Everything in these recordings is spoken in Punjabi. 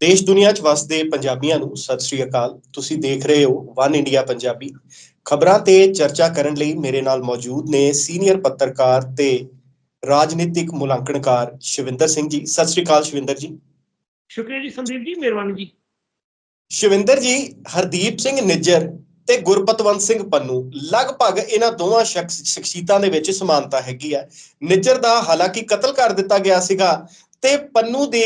ਦੇਸ਼ ਦੁਨੀਆ 'ਚ ਵਸਦੇ ਪੰਜਾਬੀਆਂ ਨੂੰ ਸਤਿ ਸ੍ਰੀ ਅਕਾਲ। ਤੁਸੀਂ ਦੇਖ ਰਹੇ ਹੋ ਵਨ ਇੰਡੀਆ ਪੰਜਾਬੀ। ਖਬਰਾਂ ਤੇ ਚਰਚਾ ਕਰਨ ਲਈ ਮੇਰੇ ਨਾਲ ਮੌਜੂਦ ਨੇ ਸੀਨੀਅਰ ਪੱਤਰਕਾਰ ਤੇ ਰਾਜਨੀਤਿਕ ਮੁਲਾਂਕਣਕਾਰ ਸ਼ਿਵਿੰਦਰ ਸਿੰਘ ਜੀ। ਸਤਿ ਸ੍ਰੀ ਅਕਾਲ ਸ਼ਿਵਿੰਦਰ ਜੀ। ਸ਼ੁਕਰੀਆ ਜੀ ਸੰਦੀਪ ਜੀ ਮਿਹਰਬਾਨੀ ਜੀ। ਸ਼ਿਵਿੰਦਰ ਜੀ ਹਰਦੀਪ ਸਿੰਘ ਨਿੱਜਰ ਤੇ ਗੁਰਪਤਵੰਤ ਸਿੰਘ ਪੰਨੂ ਲਗਭਗ ਇਹਨਾਂ ਦੋਵਾਂ ਸ਼ਖਸ ਸ਼ਖਸੀਅਤਾਂ ਦੇ ਵਿੱਚ ਸਮਾਨਤਾ ਹੈਗੀ ਆ। ਨਿੱਜਰ ਦਾ ਹਾਲਾਂਕਿ ਕਤਲ ਕਰ ਦਿੱਤਾ ਗਿਆ ਸੀਗਾ ਤੇ ਪੰਨੂ ਦੇ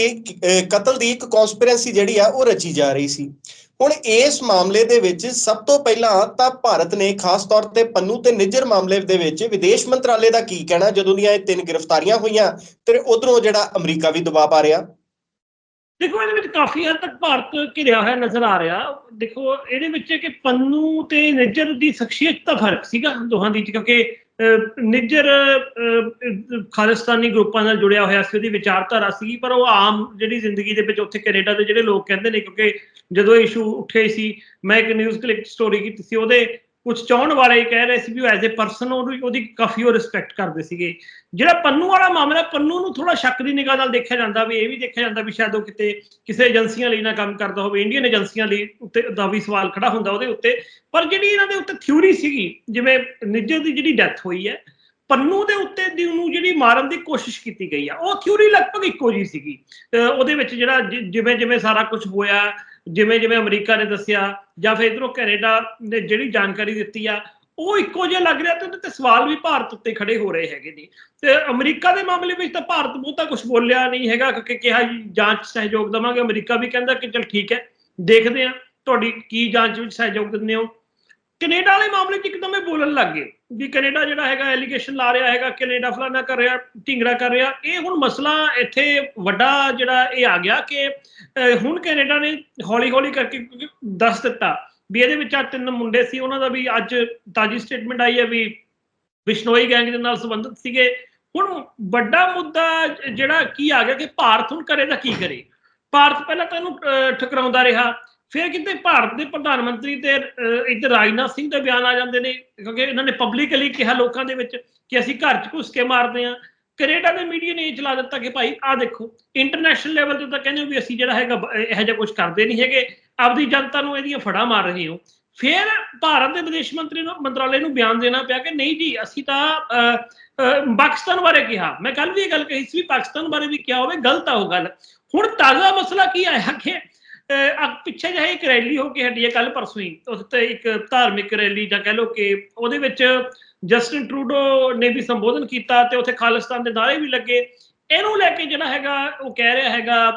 ਕਤਲ ਦੀ ਇੱਕ ਕਨਸਪੀਰੈਂਸੀ ਜਿਹੜੀ ਆ, ਉਹ ਰਚੀ ਜਾ ਰਹੀ ਸੀ। ਹੁਣ ਇਸ ਮਾਮਲੇ ਦੇ ਵਿੱਚ ਸਭ ਤੋਂ ਪਹਿਲਾਂ ਤਾਂ ਭਾਰਤ ਨੇ ਖਾਸ ਤੌਰ ਤੇ ਪੰਨੂ ਤੇ ਨਿੱਜਰ ਮਾਮਲੇ ਦੇ ਵਿੱਚ ਵਿਦੇਸ਼ ਮੰਤਰਾਲੇ ਦਾ ਕੀ ਕਹਿਣਾ, ਜਦੋਂ ਦੀਆਂ ਇਹ ਤਿੰਨ ਗ੍ਰਿਫਤਾਰੀਆਂ ਹੋਈਆਂ, ਤੇ ਉਧਰੋਂ ਜਿਹੜਾ ਅਮਰੀਕਾ ਵੀ ਦਬਾਅ ਪਾ ਰਿਹਾ। ਦੇਖੋ, ਇਹਦੇ ਵਿੱਚ ਕਾਫੀ ਹੱਦ ਤੱਕ ਭਾਰਤ ਘਿਰਿਆ ਹੋਇਆ ਨਜ਼ਰ ਆ ਰਿਹਾ। ਦੇਖੋ, ਇਹਦੇ ਵਿੱਚ ਕਿ ਪੰਨੂ ਤੇ ਨਿੱਜਰ ਦੀ ਸ਼ਖਸੀਅਤ ਦਾ ਫ਼ਰਕ ਸੀਗਾ ਦੋਹਾਂ ਦੀ, ਕਿਉਂਕਿ ਨਿੱਜਰ ਖਾਲਿਸਤਾਨੀ ਗਰੁੱਪਾਂ ਨਾਲ ਜੁੜਿਆ ਹੋਇਆ ਸੀ, ਉਹਦੀ ਵਿਚਾਰਧਾਰਾ ਸੀ ਪਰ ਉਹ ਆਮ ਜਿਹੜੀ ਜ਼ਿੰਦਗੀ ਦੇ ਵਿੱਚ ਉੱਥੇ ਕੈਨੇਡਾ ਦੇ ਜਿਹੜੇ ਲੋਕ ਕਹਿੰਦੇ ਨੇ, ਕਿਉਂਕਿ ਜਦੋਂ ਇਸ਼ੂ ਉੱਠੇ ਸੀ, ਮੈਂ ਇੱਕ ਨਿਊਜ਼ ਕਲਿੱਕ ਸਟੋਰੀ ਕੀਤੀ ਸੀ, ਉਹਦੇ ਕੁਝ ਚਾਹਣ ਵਾਲੇ ਕਹਿ ਰਹੇ ਸੀ ਵੀ ਉਹ ਐਜ਼ ਅ ਪਰਸਨ ਉਹਦੀ ਕਾਫੀ ਉਹ ਰਿਸਪੈਕਟ ਕਰਦੇ ਸੀਗੇ। ਜਿਹੜਾ ਪੰਨੂ ਵਾਲਾ ਮਾਮਲਾ, ਪੰਨੂ ਨੂੰ ਥੋੜਾ ਸ਼ੱਕ ਦੀ ਨਿਗਾਹ ਨਾਲ ਦੇਖਿਆ ਜਾਂਦਾ ਵੀ ਇਹ ਵੀ ਦੇਖਿਆ ਜਾਂਦਾ ਵੀ ਸ਼ਾਇਦ ਉਹ ਕਿਤੇ ਕਿਸੇ ਏਜੰਸੀਆਂ ਲਈ ਨਾ ਕੰਮ ਕਰਦਾ ਹੋਵੇ। ਇੰਡੀਅਨ ਏਜੰਸੀਆਂ ਲਈ ਉੱਤੇ ਦਾ ਵੀ ਸਵਾਲ ਖੜਾ ਹੁੰਦਾ ਉਹਦੇ ਉੱਤੇ। ਪਰ ਜਿਹੜੀ ਇਹਨਾਂ ਦੇ ਉੱਤੇ ਥਿਊਰੀ ਸੀਗੀ, ਜਿਵੇਂ ਨਿੱਜਰ ਦੀ ਜਿਹੜੀ ਡੈਥ ਹੋਈ ਹੈ, ਪੰਨੂ ਦੇ ਉੱਤੇ ਦੀ ਨੂੰ ਜਿਹੜੀ ਮਾਰਨ ਦੀ ਕੋਸ਼ਿਸ਼ ਕੀਤੀ ਗਈ ਆ, ਉਹ ਥਿਊਰੀ ਲਗਭਗ ਇੱਕੋ ਜੀ ਸੀਗੀ। ਅਹ ਉਹਦੇ ਵਿੱਚ ਜਿਹੜਾ ਜਿਵੇਂ ਜਿਵੇਂ ਸਾਰਾ ਕੁਝ ਹੋਇਆ, ਜਿਵੇਂ ਜਿਵੇਂ ਅਮਰੀਕਾ ਨੇ ਦੱਸਿਆ, ਜਾਂ ਫਿਰ ਇਧਰੋਂ ਕੈਨੇਡਾ ਨੇ ਜਿਹੜੀ ਜਾਣਕਾਰੀ ਦਿੱਤੀ ਆ ਉਹ ਇੱਕੋ ਜਿਹਾ ਲੱਗ ਰਿਹਾ ਤੇ ਉਹਦੇ ਤੇ ਸਵਾਲ ਵੀ ਭਾਰਤ ਉੱਤੇ ਖੜੇ ਹੋ ਰਹੇ ਹੈਗੇ ਨੇ। ਤੇ ਅਮਰੀਕਾ ਦੇ ਮਾਮਲੇ ਵਿੱਚ ਤਾਂ ਭਾਰਤ ਬਹੁਤਾ ਕੁਝ ਬੋਲਿਆ ਨਹੀਂ ਹੈਗਾ, ਕਿਉਂਕਿ ਕਿਹਾ ਜੀ, ਜਾਂਚ ਸਹਿਯੋਗ ਦਵਾਂਗੇ। ਅਮਰੀਕਾ ਵੀ ਕਹਿੰਦਾ ਕਿ ਚਲ ਠੀਕ ਹੈ, ਦੇਖਦੇ ਆ ਤੁਹਾਡੀ ਕੀ ਜਾਂਚ ਵਿੱਚ ਸਹਿਯੋਗ ਦਿੰਦੇ ਹੋ। ਕੈਨੇਡਾ ਵਾਲੇ ਮਾਮਲੇ 'ਚ ਇੱਕਦਮ ਇਹ ਬੋਲਣ ਲੱਗ ਗਏ ਵੀ ਕੈਨੇਡਾ ਜਿਹੜਾ ਹੈਗਾ ਐਲੀਗੇਸ਼ਨ ਲਾ ਰਿਹਾ ਹੈਗਾ, ਕੈਨੇਡਾ ਫਲਾਣਾ ਕਰ ਰਿਹਾ ਢਿੰਗਰਾ ਕਰ ਰਿਹਾ। ਇਹ ਹੁਣ ਮਸਲਾ ਇੱਥੇ ਵੱਡਾ ਜਿਹੜਾ ਇਹ ਆ ਗਿਆ ਕਿ ਹੁਣ ਕੈਨੇਡਾ ਨੇ ਹੌਲੀ ਹੌਲੀ ਕਰਕੇ ਕਿਉਂਕਿ ਦੱਸ ਦਿੱਤਾ ਵੀ ਇਹਦੇ ਵਿੱਚ ਆ ਤਿੰਨ ਮੁੰਡੇ ਸੀ, ਉਹਨਾਂ ਦਾ ਵੀ ਅੱਜ ਤਾਜੀ ਸਟੇਟਮੈਂਟ ਆਈ ਹੈ ਵੀ ਬਿਸ਼ਨੋਈ ਗੈਂਗ ਦੇ ਨਾਲ ਸੰਬੰਧਿਤ ਸੀਗੇ। ਹੁਣ ਵੱਡਾ ਮੁੱਦਾ ਜਿਹੜਾ ਕੀ ਆ ਗਿਆ ਕਿ ਭਾਰਤ ਹੁਣ ਕਰੇ ਤਾਂ ਕੀ ਕਰੇ? ਭਾਰਤ ਪਹਿਲਾਂ ਤਾਂ ਇਹਨੂੰ ਠਕਰਾਉਂਦਾ ਰਿਹਾ। ਫਿਰ ਕਿਤੇ ਭਾਰਤ ਦੇ ਪ੍ਰਧਾਨ ਮੰਤਰੀ ਤੇ ਇੱਧਰ ਰਾਜਨਾਥ ਸਿੰਘ ਦੇ ਬਿਆਨ ਆ ਜਾਂਦੇ ਨੇ, ਕਿਉਂਕਿ ਇਹਨਾਂ ਨੇ ਪਬਲਿਕਲੀ ਕਿਹਾ ਲੋਕਾਂ ਦੇ ਵਿੱਚ ਕਿ ਅਸੀਂ ਘਰ 'ਚ ਘੁਸ ਕੇ ਮਾਰਦੇ ਆ ਕੈਨੇਡਾ ਦੇ ਮੀਡੀਆ ਨੇ ਇਹ ਚਲਾ ਦਿੱਤਾ ਕਿ ਭਾਈ ਆਹ ਦੇਖੋ ਇੰਟਰਨੈਸ਼ਨਲ ਲੈਵਲ ਤੇ ਤਾਂ ਕਹਿੰਦੇ ਵੀ ਅਸੀਂ ਜਿਹੜਾ ਹੈਗਾ ਇਹੋ ਜਿਹਾ ਕੁਝ ਕਰਦੇ ਨਹੀਂ ਹੈਗੇ, ਆਪਦੀ ਜਨਤਾ ਨੂੰ ਇਹਦੀਆਂ ਫੜਾ ਮਾਰ ਰਹੇ ਹੋ। ਫਿਰ ਭਾਰਤ ਦੇ ਵਿਦੇਸ਼ ਮੰਤਰੀ ਨੂੰ ਮੰਤਰਾਲੇ ਨੂੰ ਬਿਆਨ ਦੇਣਾ ਪਿਆ ਕਿ ਨਹੀਂ ਜੀ, ਅਸੀਂ ਤਾਂ ਪਾਕਿਸਤਾਨ ਬਾਰੇ ਕਿਹਾ। ਮੈਂ ਕੱਲ ਵੀ ਇਹ ਗੱਲ ਕਹੀ ਸੀ ਵੀ ਪਾਕਿਸਤਾਨ ਬਾਰੇ ਵੀ ਕਿਹਾ ਹੋਵੇ, ਗਲਤ ਆ ਉਹ ਗੱਲ। ਹੁਣ ਤਾਜ਼ਾ ਮਸਲਾ ਕੀ ਆਇਆ ਕਿ ਪਿੱਛੇ ਜਿਹੇ ਇੱਕ ਰੈਲੀ ਹੋ ਕੇ ਹਟੀ ਹੈ ਕੱਲ ਪਰਸੋਂ ਹੀ। ਉਸ ਤੇ ਇੱਕ ਧਾਰਮਿਕ ਰੈਲੀ ਜਾਂ ਕਹਿ ਲਓ ਕਿ ਉਹਦੇ ਵਿੱਚ ਜਸਟਿਨ ਟਰੂਡੋ ਨੇ ਵੀ ਸੰਬੋਧਨ ਕੀਤਾ ਤੇ ਉੱਥੇ ਖਾਲਿਸਤਾਨ ਦੇ ਨਾਰੇ ਵੀ ਲੱਗੇ। ਇਹਨੂੰ ਲੈ ਕੇ ਜਿਹੜਾ ਹੈਗਾ, ਉਹ ਕਹਿ ਰਿਹਾ ਹੈਗਾ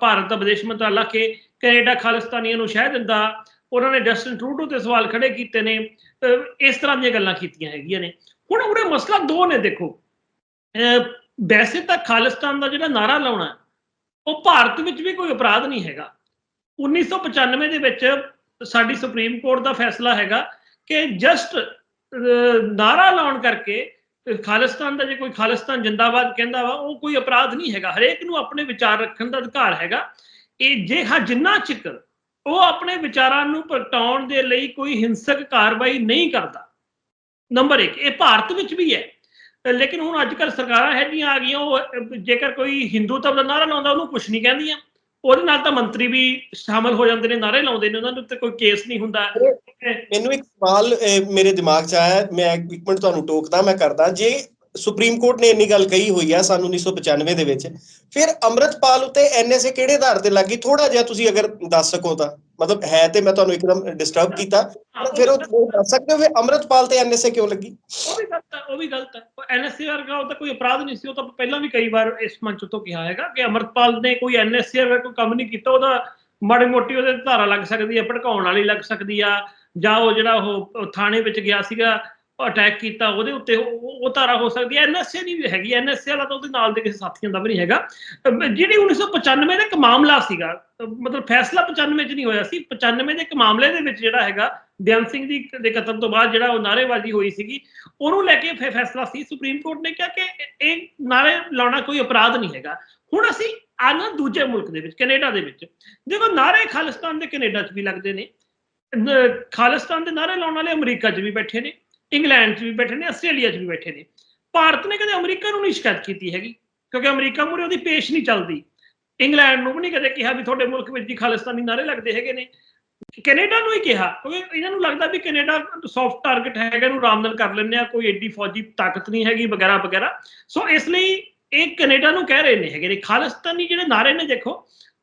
ਭਾਰਤ ਦਾ ਵਿਦੇਸ਼ ਮੰਤਰਾਲਾ ਕਿ ਕੈਨੇਡਾ ਖਾਲਿਸਤਾਨੀਆਂ ਨੂੰ ਸ਼ਹਿ ਦਿੰਦਾ। ਉਹਨਾਂ ਨੇ ਜਸਟਿਨ ਟਰੂਡੋ ਤੇ ਸਵਾਲ ਖੜੇ ਕੀਤੇ ਨੇ। ਇਸ ਤਰ੍ਹਾਂ ਦੀਆਂ ਗੱਲਾਂ ਕੀਤੀਆਂ ਹੈਗੀਆਂ ਨੇ। ਹੁਣ ਉਹਦੇ ਮਸਲਾ ਦੋ ਨੇ ਦੇਖੋ। ਵੈਸੇ ਤਾਂ ਖਾਲਿਸਤਾਨ ਦਾ ਜਿਹੜਾ ਨਾਰਾ ਲਾਉਣਾ ਉਹ ਭਾਰਤ ਵਿੱਚ ਵੀ ਕੋਈ ਅਪਰਾਧ ਨਹੀਂ ਹੈਗਾ। 1995 ਦੇ ਵਿੱਚ ਸਾਡੀ ਸੁਪਰੀਮ ਕੋਰਟ ਦਾ ਫੈਸਲਾ ਹੈਗਾ ਕਿ ਜਸਟ ਨਾਰਾ ਲਾਉਣ ਕਰਕੇ ਖਾਲਿਸਤਾਨ ਦਾ ਜੇ ਕੋਈ ਖਾਲਿਸਤਾਨ ਜਿੰਦਾਬਾਦ ਕਹਿੰਦਾ ਵਾ, ਉਹ ਕੋਈ ਅਪਰਾਧ ਨਹੀਂ ਹੈਗਾ। ਹਰੇਕ ਨੂੰ ਆਪਣੇ ਵਿਚਾਰ ਰੱਖਣ ਦਾ ਅਧਿਕਾਰ ਹੈਗਾ। ਇਹ ਜੇ ਹਾਂ ਜਿੰਨਾ ਚਿਕਰ ਉਹ ਆਪਣੇ ਵਿਚਾਰਾਂ ਨੂੰ ਪ੍ਰਗਟਾਉਣ ਦੇ ਲਈ ਕੋਈ ਹਿੰਸਕ ਕਾਰਵਾਈ ਨਹੀਂ ਕਰਦਾ। ਨੰਬਰ 1 ਇਹ ਭਾਰਤ ਵਿੱਚ ਵੀ ਹੈ। ਲੇਕਿਨ ਹੁਣ ਅੱਜ ਕੱਲ ਸਰਕਾਰਾਂ ਹੈਗੀਆਂ ਆ ਗਈਆਂ ਉਹ ਅਹ, ਜੇਕਰ ਕੋਈ ਹਿੰਦੂਤਵ ਦਾ ਨਾਰਾ ਲਾਉਂਦਾ ਉਹਨੂੰ ਕੁਝ ਨਹੀਂ ਕਹਿੰਦੀਆਂ। ਉਹਦੇ ਨਾਲ ਤਾਂ ਮੰਤਰੀ ਵੀ ਸ਼ਾਮਲ ਹੋ ਜਾਂਦੇ ਨੇ ਨਾਰੇ ਲਾਉਂਦੇ ਨੇ ਉਹਨਾਂ ਦੇ ਉੱਤੇ ਕੋਈ ਕੇਸ ਨਹੀਂ ਹੁੰਦਾ। ਮੈਨੂੰ ਇੱਕ ਸਵਾਲ ਮੇਰੇ ਦਿਮਾਗ 'ਚ ਆਇਆ ਮੈਂ ਇੱਕ ਮਿੰਟ ਤੁਹਾਨੂੰ ਟੋਕਦਾ ਮੈਂ ਕਰਦਾ ਜੇ ਸੁਪਰੀਮ ਕੋਰਟ ਨੇ ਇੰਨੀ ਗੱਲ ਕਹੀ ਹੋਈ ਆ ਸਾਨੂੰ 1995 ਦੇ ਵਿੱਚ ਫਿਰ ਅੰਮ੍ਰਿਤਪਾਲ ਉੱਤੇ ਐਨਐਸਏ ਕਿਹੜੇ ਆਧਾਰ ਤੇ ਲੱਗੀ? ਥੋੜਾ ਜਿਹਾ ਤੁਸੀਂ ਅਗਰ ਦੱਸ ਸਕੋ ਤਾਂ। ਮਤਲਬ ਹੈ ਤੇ ਮੈਂ ਤੁਹਾਨੂੰ ਇੱਕਦਮ ਡਿਸਟਰਬ ਕੀਤਾ। ਫਿਰ ਉਹ ਦੱਸ ਸਕਦੇ ਹੋ ਫਿਰ ਅੰਮ੍ਰਿਤਪਾਲ ਤੇ ਐਨਐਸਏ ਕਿਉਂ ਲੱਗੀ? ਉਹ ਵੀ ਗਲਤ ਹੈ ਉਹ ਵੀ ਗਲਤ ਹੈ ਐਨਐਸਏ ਵਰਗਾ ਉਹ ਤਾਂ ਕੋਈ ਅਪਰਾਧ ਨਹੀਂ ਸੀ ਉਹ ਤਾਂ ਪਹਿਲਾਂ ਵੀ ਕਈ ਵਾਰ ਇਸ ਮੰਚ ਤੋਂ ਕਿਹਾ ਹੈਗਾ ਕਿ ਅਮਰਪਾਲ ਨੇ ਕੋਈ ਐਨਐਸਏ ਵਰਗਾ ਕੋਈ ਕੰਮ ਨਹੀਂ ਕੀਤਾ ਉਹਦਾ ਮਾੜੀ ਮੋਟੀ ਉਹਦੇ ਧਾਰਾ ਲੱਗ ਸਕਦੀ ਹੈ ਭੜਕਾਉਣ ਵਾਲੀ ਲੱਗ ਸਕਦੀ ਆ ਜਾਂ ਉਹ ਜਿਹੜਾ ਉਹ ਥਾਣੇ ਵਿੱਚ ਗਿਆ ਸੀਗਾ ਅਟੈਕ ਕੀਤਾ, ਉਹਦੇ ਉੱਤੇ ਉਹ ਧਾਰਾ ਹੋ ਸਕਦੀ ਹੈ। ਐਨਐਸਏ ਨਹੀਂ ਹੈਗੀ ਐਨਐਸਏ ਵਾਲਾ ਤਾਂ ਉਹਦੇ ਨਾਲ ਦੇ ਕਿਸੇ ਸਾਥੀਆਂ ਦਾ ਵੀ ਨਹੀਂ ਹੈਗਾ। ਅਹ ਜਿਹੜੀ 1995 ਦਾ ਇੱਕ ਮਾਮਲਾ ਸੀਗਾ ਮਤਲਬ ਫੈਸਲਾ 95 ਚ ਨਹੀਂ ਹੋਇਆ ਸੀ। 95 ਦੇ ਇੱਕ ਮਾਮਲੇ ਦੇ ਵਿੱਚ ਜਿਹੜਾ ਹੈਗਾ ਬਿਆਨ ਸਿੰਘ ਦੀ ਦੇ ਕਤਲ ਤੋਂ ਬਾਅਦ ਜਿਹੜਾ ਉਹ ਨਾਅਰੇਬਾਜ਼ੀ ਹੋਈ ਸੀਗੀ, ਉਹਨੂੰ ਲੈ ਕੇ ਫੈ- ਫੈਸਲਾ ਸੀ। ਸੁਪਰੀਮ ਕੋਰਟ ਨੇ ਕਿਹਾ ਕਿ ਇਹ- ਇਹ ਨਾਰੇ ਲਾਉਣਾ ਕੋਈ ਅਪਰਾਧ ਨਹੀਂ ਹੈਗਾ। ਹੁਣ ਅਸੀਂ ਆਨਾ ਦੂਜੇ ਮੁਲਕ ਦੇ ਵਿੱਚ, ਕੈਨੇਡਾ ਦੇ ਵਿੱਚ। ਦੇਖੋ ਨਾਰੇ ਖਾਲਿਸਤਾਨ ਦੇ ਕੈਨੇਡਾ 'ਚ ਵੀ ਲੱਗਦੇ ਨੇ। ਖਾਲਿਸਤਾਨ ਦੇ ਨਾਰੇ ਲਾਉਣ ਵਾਲੇ ਅਮਰੀਕਾ 'ਚ ਵੀ ਬੈਠੇ ਨੇ। ਇੰਗਲੈਂਡ 'ਚ ਵੀ ਬੈਠੇ ਨੇ, ਆਸਟ੍ਰੇਲੀਆ 'ਚ ਵੀ ਬੈਠੇ ਨੇ। ਭਾਰਤ ਨੇ ਕਦੇ ਅਮਰੀਕਾ ਨੂੰ ਨਹੀਂ ਸ਼ਿਕਾਇਤ ਕੀਤੀ ਹੈਗੀ, ਕਿਉਂਕਿ ਅਮਰੀਕਾ ਮੂਰੇ ਉਹਦੀ ਪੇਸ਼ ਨਹੀਂ ਚੱਲਦੀ। ਇੰਗਲੈਂਡ ਨੂੰ ਵੀ ਨਹੀਂ ਕਦੇ ਕਿਹਾ ਵੀ ਤੁਹਾਡੇ ਮੁਲਕ ਵਿੱਚ ਦੀ ਖਾਲਿਸਤਾਨੀ ਨਾਰੇ ਲੱਗਦੇ ਹੈਗੇ ਨੇ। ਕੈਨੇਡਾ ਨੂੰ ਹੀ ਕਿਹਾ, ਕਿਉਂਕਿ ਇਹਨਾਂ ਨੂੰ ਲੱਗਦਾ ਵੀ ਕੈਨੇਡਾ ਸੌਫਟ ਟਾਰਗੇਟ ਹੈਗਾ ਨੂੰ ਆਰਾਮ ਨਾਲ ਕਰ ਲੈਂਦੇ ਆ, ਕੋਈ ਐਡੀ ਫੌਜੀ ਤਾਕਤ ਨਹੀਂ ਹੈਗੀ, ਵਗੈਰਾ ਵਗੈਰਾ। ਸੋ ਇਸ ਲਈ ਇਹ ਕੈਨੇਡਾ ਨੂੰ ਕਹਿ ਰਹੇ ਨੇ ਹੈਗੇ ਨੇ, ਖਾਲਿਸਤਾਨੀ ਜਿਹੜੇ ਨਾਰੇ ਨੇ ਦੇਖੋ,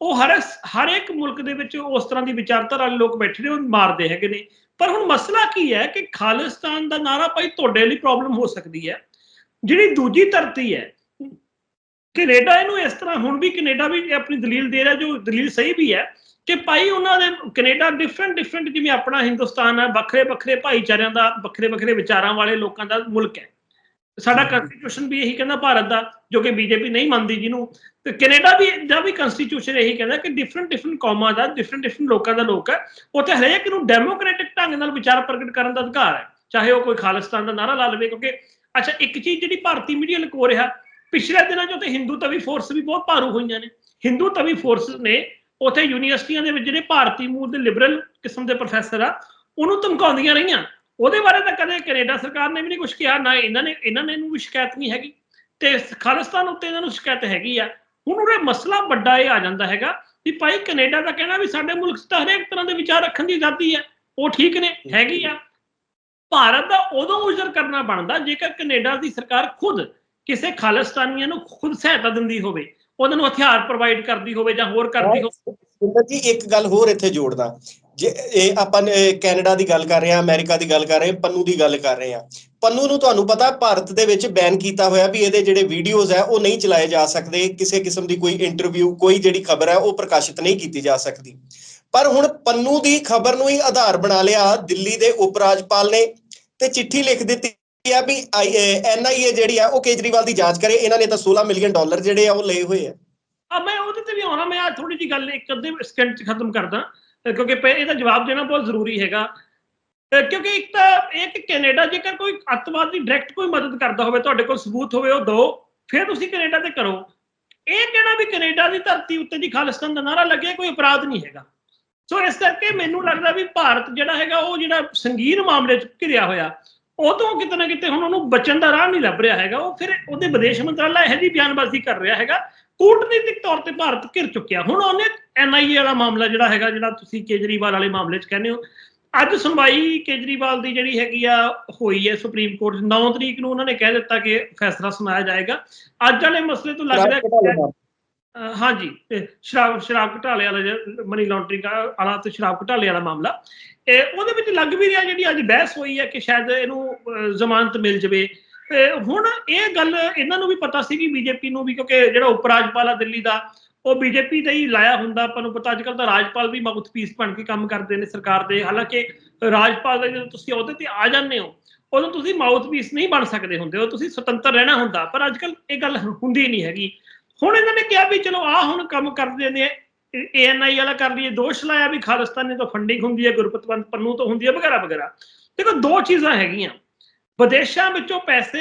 ਉਹ ਹਰ ਹਰ ਇੱਕ ਮੁਲਕ ਦੇ ਵਿੱਚ ਉਸ ਤਰ੍ਹਾਂ ਦੀ ਵਿਚਾਰਧਾਰਾ ਵਾਲੇ ਲੋਕ ਬੈਠੇ ਨੇ, ਉਹ ਮਾਰਦੇ ਹੈਗੇ ਨੇ। ਪਰ ਹੁਣ ਮਸਲਾ ਕੀ ਹੈ ਕਿ ਖਾਲਿਸਤਾਨ ਦਾ ਨਾਰਾ ਭਾਈ ਤੁਹਾਡੇ ਲਈ ਪ੍ਰੋਬਲਮ ਹੋ ਸਕਦੀ ਹੈ। ਜਿਹੜੀ ਦੂਜੀ ਧਰਤੀ ਹੈ, ਕੈਨੇਡਾ ਇਹਨੂੰ ਇਸ ਤਰ੍ਹਾਂ ਹੁਣ ਵੀ ਕੈਨੇਡਾ ਵੀ ਆਪਣੀ ਦਲੀਲ ਦੇ ਰਿਹਾ, ਜੋ ਦਲੀਲ ਸਹੀ ਵੀ ਹੈ ਕਿ ਭਾਈ ਉਹਨਾਂ ਦੇ ਕੈਨੇਡਾ ਡਿਫਰੈਂਟ ਡਿਫਰੈਂਟ ਜਿਵੇਂ ਆਪਣਾ ਹਿੰਦੁਸਤਾਨ ਹੈ ਵੱਖਰੇ ਵੱਖਰੇ ਭਾਈਚਾਰਿਆਂ ਦਾ ਵੱਖਰੇ ਵੱਖਰੇ ਵਿਚਾਰਾਂ ਵਾਲੇ ਲੋਕਾਂ ਦਾ ਮੁਲਕ ਹੈ। ਸਾਡਾ ਕਨਸਟੀਟਿਊਸ਼ਨ ਵੀ ਇਹੀ ਕਹਿੰਦਾ ਭਾਰਤ ਦਾ ਜੋ ਕਿ ਬੀਜੇਪੀ ਨਹੀਂ ਮੰਨਦੀ ਜਿਹਨੂੰ। ਤੇ ਕੈਨੇਡਾ ਵੀ ਦਾ ਵੀ ਕਨਸਟੀਟਿਊਸ਼ਨ ਇਹੀ ਕਹਿੰਦਾ ਕਿ ਡਿਫਰੈਂਟ ਡਿਫਰੈਂਟ ਕੌਮਾਂ ਦਾ ਡਿਫਰੈਂਟ ਡਿਫਰੈਂਟ ਲੋਕਾਂ ਦਾ ਲੋਕ ਹੈ ਉੱਥੇ ਹਰੇਕ ਨੂੰ ਡੈਮੋਕ੍ਰੈਟਿਕ ਢੰਗ ਨਾਲ ਵਿਚਾਰ ਪ੍ਰਗਟ ਕਰਨ ਦਾ ਅਧਿਕਾਰ ਹੈ। ਚਾਹੇ ਉਹ ਕੋਈ ਖਾਲਿਸਤਾਨ ਦਾ ਨਾਰਾ ਲਾ ਲਵੇ ਕਿਉਂਕਿ ਅੱਛਾ ਇੱਕ ਚੀਜ਼ ਜਿਹੜੀ ਭਾਰਤੀ ਮੀਡੀਆ ਲਕੋ ਰਿਹਾ ਪਿਛਲੇ ਦਿਨਾਂ 'ਚ ਉੱਥੇ ਹਿੰਦੂ ਤਵੀ ਫੋਰਸ ਵੀ ਬਹੁਤ ਭਾਰੂ ਹੋਈਆਂ ਨੇ। ਹਿੰਦੂ ਤਵੀ ਫੋਰਸ ਨੇ ਉੱਥੇ ਯੂਨੀਵਰਸਿਟੀਆਂ ਦੇ ਵਿੱਚ ਜਿਹੜੇ ਭਾਰਤੀ ਮੂਲ ਦੇ ਲਿਬਰਲ ਕਿਸਮ ਦੇ ਪ੍ਰੋਫੈਸਰ ਆ ਉਹਨੂੰ ਧਮਕਾਉਂਦੀਆਂ ਰਹੀਆਂ। ਉਹਦੇ ਬਾਰੇ ਤਾਂ ਕਦੇ ਕੈਨੇਡਾ ਸਰਕਾਰ ਨੇ ਵੀ ਨਹੀਂ ਕੁਝ ਕਿਹਾ, ਨਾ ਇਹਨਾਂ ਨੇ ਇਹਨਾਂ ਨੇ ਇਹਨੂੰ ਸ਼ਿਕਾਇਤ ਨਹੀਂ ਹੈਗੀ। ਤੇ ਖਾਲਿਸਤਾਨ ਉੱਤੇ ਇਹਨਾਂ ਨੂੰ ਸ਼ਿਕਾਇਤ ਹੈਗੀ ਆ। ਹੁਣ ਉਹਦਾ ਮਸਲਾ ਵੱਡਾ ਇਹ ਆ ਜਾਂਦਾ ਹੈਗਾ ਵੀ ਭਾਈ ਕੈਨੇਡਾ ਦਾ ਕਹਿਣਾ ਵੀ ਸਾਡੇ ਮੁਲਕ 'ਚ ਤਾਂ ਹਰੇਕ ਤਰ੍ਹਾਂ ਦੇ ਵਿਚਾਰ ਰੱਖਣ ਦੀ ਆਜ਼ਾਦੀ ਹੈ ਉਹ ਠੀਕ ਨੇ, ਹੈਗੀ ਆ। ਭਾਰਤ ਦਾ ਉਦੋਂ ਉਜਰ ਕਰਨਾ ਬਣਦਾ ਜੇਕਰ ਕੈਨੇਡਾ ਦੀ ਸਰਕਾਰ ਖੁਦ ਕਿਸੇ ਖਾਲਿਸਤਾਨੀਆਂ ਨੂੰ ਖੁਦ ਸਹਾਇਤਾ ਦਿੰਦੀ ਹੋਵੇ, ਉਹਨਾਂ ਨੂੰ ਹਥਿਆਰ ਪ੍ਰੋਵਾਈਡ ਕਰਦੀ ਹੋਵੇ ਜਾਂ ਹੋਰ ਕਰਦੀ ਹੋਵੇ। ਸੁੰਦਰ ਜੀ, ਇੱਕ ਗੱਲ ਹੋਰ ਇੱਥੇ ਜੋੜਦਾ। ਜੇ ਇਹ ਆਪਾਂ ਕੈਨੇਡਾ ਦੀ ਗੱਲ ਕਰ ਰਹੇ ਹਾਂ, ਅਮਰੀਕਾ ਦੀ ਗੱਲ ਕਰ ਰਹੇ ਹਾਂ, ਪੰਨੂ ਦੀ ਗੱਲ ਕਰ ਰਹੇ ਹਾਂ। ਪੰਨੂ ਨੂੰ ਤੁਹਾਨੂੰ ਪਤਾ, ਭਾਰਤ ਦੇ ਵਿੱਚ ਬੈਨ ਕੀਤਾ ਹੋਇਆ ਵੀ ਇਹਦੇ ਜਿਹੜੇ ਵੀਡੀਓਜ਼ ਹੈ, ਉਹ ਨਹੀਂ ਚਲਾਏ ਜਾ ਸਕਦੇ। ਕਿਸੇ ਕਿਸਮ ਦੀ ਕੋਈ ਇੰਟਰਵਿਊ ਕੋਈ ਜਿਹੜੀ ਖਬਰ ਹੈ, ਉਹ ਪ੍ਰਕਾਸ਼ਿਤ ਨਹੀਂ ਕੀਤੀ ਜਾ ਸਕਦੀ। ਪਰ ਹੁਣ ਪੰਨੂ ਦੀ ਖਬਰ ਨੂੰ ਹੀ ਆਧਾਰ ਬਣਾ ਲਿਆ ਦਿੱਲੀ ਦੇ ਉਪ ਰਾਜਪਾਲ ਨੇ ਤੇ ਚਿੱਠੀ ਲਿਖ ਦਿੱਤੀ ਆ ਵੀ ਐਨਆਈਏ ਜਿਹੜੀ ਆ, ਉਹ ਕੇਜਰੀਵਾਲ ਦੀ ਜਾਂਚ ਕਰੇ। ਇਹਨਾਂ ਨੇ ਤਾਂ 16 ਮਿਲੀਅਨ ਡਾਲਰ ਜਿਹੜੇ ਆ, ਉਹ ਲਏ ਹੋਏ ਆ। ਆ ਮੈਂ ਉਹਦੇ ਤੇ ਵੀ ਆਉਣਾ, ਮੈਂ ਆ ਥੋੜੀ ਜੀ ਗੱਲ ਇੱਕ ਅੱਧੇ ਸਕਿੰਟ ਚ ਖਤਮ ਕਰਦਾ। ਕਿਉਂਕਿ ਇਹਦਾ ਜਵਾਬ ਦੇਣਾ ਬਹੁਤ ਜ਼ਰੂਰੀ ਹੈਗਾ। ਕਿਉਂਕਿ ਇੱਕ ਤਾਂ ਇਹ ਕਿ ਕੈਨੇਡਾ ਜੇਕਰ ਕੋਈ ਅੱਤਵਾਦ ਦੀ ਡਾਇਰੈਕਟ ਕੋਈ ਮਦਦ ਕਰਦਾ ਹੋਵੇ, ਤੁਹਾਡੇ ਕੋਲ ਸਬੂਤ ਹੋਵੇ, ਉਹ ਦਿਓ, ਫਿਰ ਤੁਸੀਂ ਕੈਨੇਡਾ ਤੇ ਕਰੋ। ਇਹ ਕਹਿਣਾ ਵੀ ਕੈਨੇਡਾ ਦੀ ਧਰਤੀ ਉੱਤੇ ਦੀ ਖਾਲਿਸਤਾਨ ਦਾ ਨਾਰਾ ਲੱਗੇ ਕੋਈ ਅਪਰਾਧ ਨਹੀਂ ਹੈਗਾ। ਸੋ ਇਸ ਕਰਕੇ ਮੈਨੂੰ ਲੱਗਦਾ ਵੀ ਭਾਰਤ ਜਿਹੜਾ ਹੈਗਾ, ਉਹ ਜਿਹੜਾ ਸੰਗੀਨ ਮਾਮਲੇ ਚ ਘਿਰਿਆ ਹੋਇਆ, ਉਹ ਤੋਂ ਕਿਤੇ ਨਾ ਕਿਤੇ ਹੁਣ ਉਹਨੂੰ ਬਚਣ ਦਾ ਰਾਹ ਨਹੀਂ ਲੱਭ ਰਿਹਾ ਹੈਗਾ। ਉਹ ਫਿਰ ਉਹਦੇ ਵਿਦੇਸ਼ ਮੰਤਰਾਲਾ ਇਹੋ ਜਿਹੀ ਬਿਆਨਬਾਜ਼ੀ ਕਰ ਰਿਹਾ ਹੈਗਾ ਕੂਟਨੀਤਿਕ ਤੌਰ ਤੇ ਭਾਰਤ ਘਿਰ ਚੁੱਕਿਆ। ਹੁਣ ਉਹਨੇ ਐਨਆਈਏ ਵਾਲਾ ਮਾਮਲਾ ਜਿਹੜਾ ਹੈਗਾ ਜਿਹੜਾ ਤੁਸੀਂ ਕੇਜਰੀਵਾਲ ਵਾਲੇ ਮਾਮਲੇ 'ਚ ਕਹਿੰਦੇ ਹੋ ਅੱਜ ਸੁਣਵਾਈ ਕੇਜਰੀਵਾਲ ਦੀ ਜਿਹੜੀ ਹੈਗੀ ਆ ਹੋਈ ਹੈ ਸੁਪਰੀਮ ਕੋਰਟ 9 ਤਰੀਕ ਨੂੰ ਉਹਨਾਂ ਨੇ ਕਹਿ ਦਿੱਤਾ ਕਿ ਫੈਸਲਾ ਸੁਣਾਇਆ ਜਾਏਗਾ। ਅੱਜ ਵਾਲੇ ਮਸਲੇ ਤੋਂ ਲੱਗ ਰਿਹਾ ਹਾਂਜੀ ਸ਼ਰਾਬ ਸ਼ਰਾਬ ਘੁਟਾਲੇ ਵਾਲਾ ਮਨੀ ਲਾਂਡਰਿੰਗ ਵਾਲਾ ਤੇ ਸ਼ਰਾਬ ਘੁਟਾਲੇ ਵਾਲਾ ਮਾਮਲਾ। ਇਹ ਉਹਦੇ ਵਿੱਚ ਲੱਗ ਵੀ ਰਿਹਾ ਜਿਹੜੀ ਅੱਜ ਬਹਿਸ ਹੋਈ ਹੈ ਕਿ ਸ਼ਾਇਦ ਇਹਨੂੰ ਜ਼ਮਾਨਤ ਮਿਲ ਜਵੇ। ਤੇ ਹੁਣ ਇਹ ਗੱਲ ਇਹਨਾਂ ਨੂੰ ਵੀ ਪਤਾ ਸੀ ਕਿ ਬੀਜੇਪੀ ਨੂੰ ਵੀ ਕਿਉਂਕਿ ਜਿਹੜਾ ਉਪ ਰਾਜਪਾਲ ਆ ਦਿੱਲੀ ਦਾ, ਉਹ ਬੀਜੇਪੀ ਦਾ ਹੀ ਲਾਇਆ ਹੁੰਦਾ, ਆਪਾਂ ਨੂੰ ਪਤਾ ਅੱਜ ਕੱਲ ਤਾਂ ਰਾਜਪਾਲ ਵੀ ਮਾਊਥਪੀਸ ਬਣ ਕੇ ਕੰਮ ਕਰਦੇ ਨੇ ਸਰਕਾਰ ਦੇ, ਹਾਲਾਂਕਿ ਰਾਜਪਾਲ ਦੇ ਜਦੋਂ ਤੁਸੀਂ ਅਹੁਦੇ ਤੇ ਆ ਜਾਂਦੇ ਹੋ, ਉਦੋਂ ਤੁਸੀਂ ਮਾਊਥਪੀਸ ਨਹੀਂ ਬਣ ਸਕਦੇ ਹੁੰਦੇ ਉਹ ਤੁਸੀਂ ਸੁਤੰਤਰ ਰਹਿਣਾ ਹੁੰਦਾ, ਪਰ ਅੱਜ ਕੱਲ ਇਹ ਗੱਲ ਹੁੰਦੀ ਨਹੀਂ ਹੈਗੀ। ਹੁਣ ਇਹਨਾਂ ਨੇ ਕਿਹਾ ਵੀ ਚਲੋ ਆ ਹੁਣ ਕੰਮ ਕਰਦੇ ਨੇ ਏਐਨਆਈ ਵਾਲਾ ਕਰ ਲਈਏ, ਦੋਸ਼ ਲਾਇਆ ਵੀ ਖਾਲਿਸਤਾਨੀ ਤੋਂ ਫੰਡਿੰਗ ਹੁੰਦੀ ਹੈ ਗੁਰਪਤਵੰਤ ਪੰਨੂ ਤੋਂ ਹੁੰਦੀ ਹੈ ਵਗੈਰਾ ਵਗੈਰਾ ਦੇਖੋ ਦੋ ਚੀਜ਼ਾਂ ਹੈਗੀਆਂ। ਵਿਦੇਸ਼ਾਂ ਵਿੱਚੋਂ ਪੈਸੇ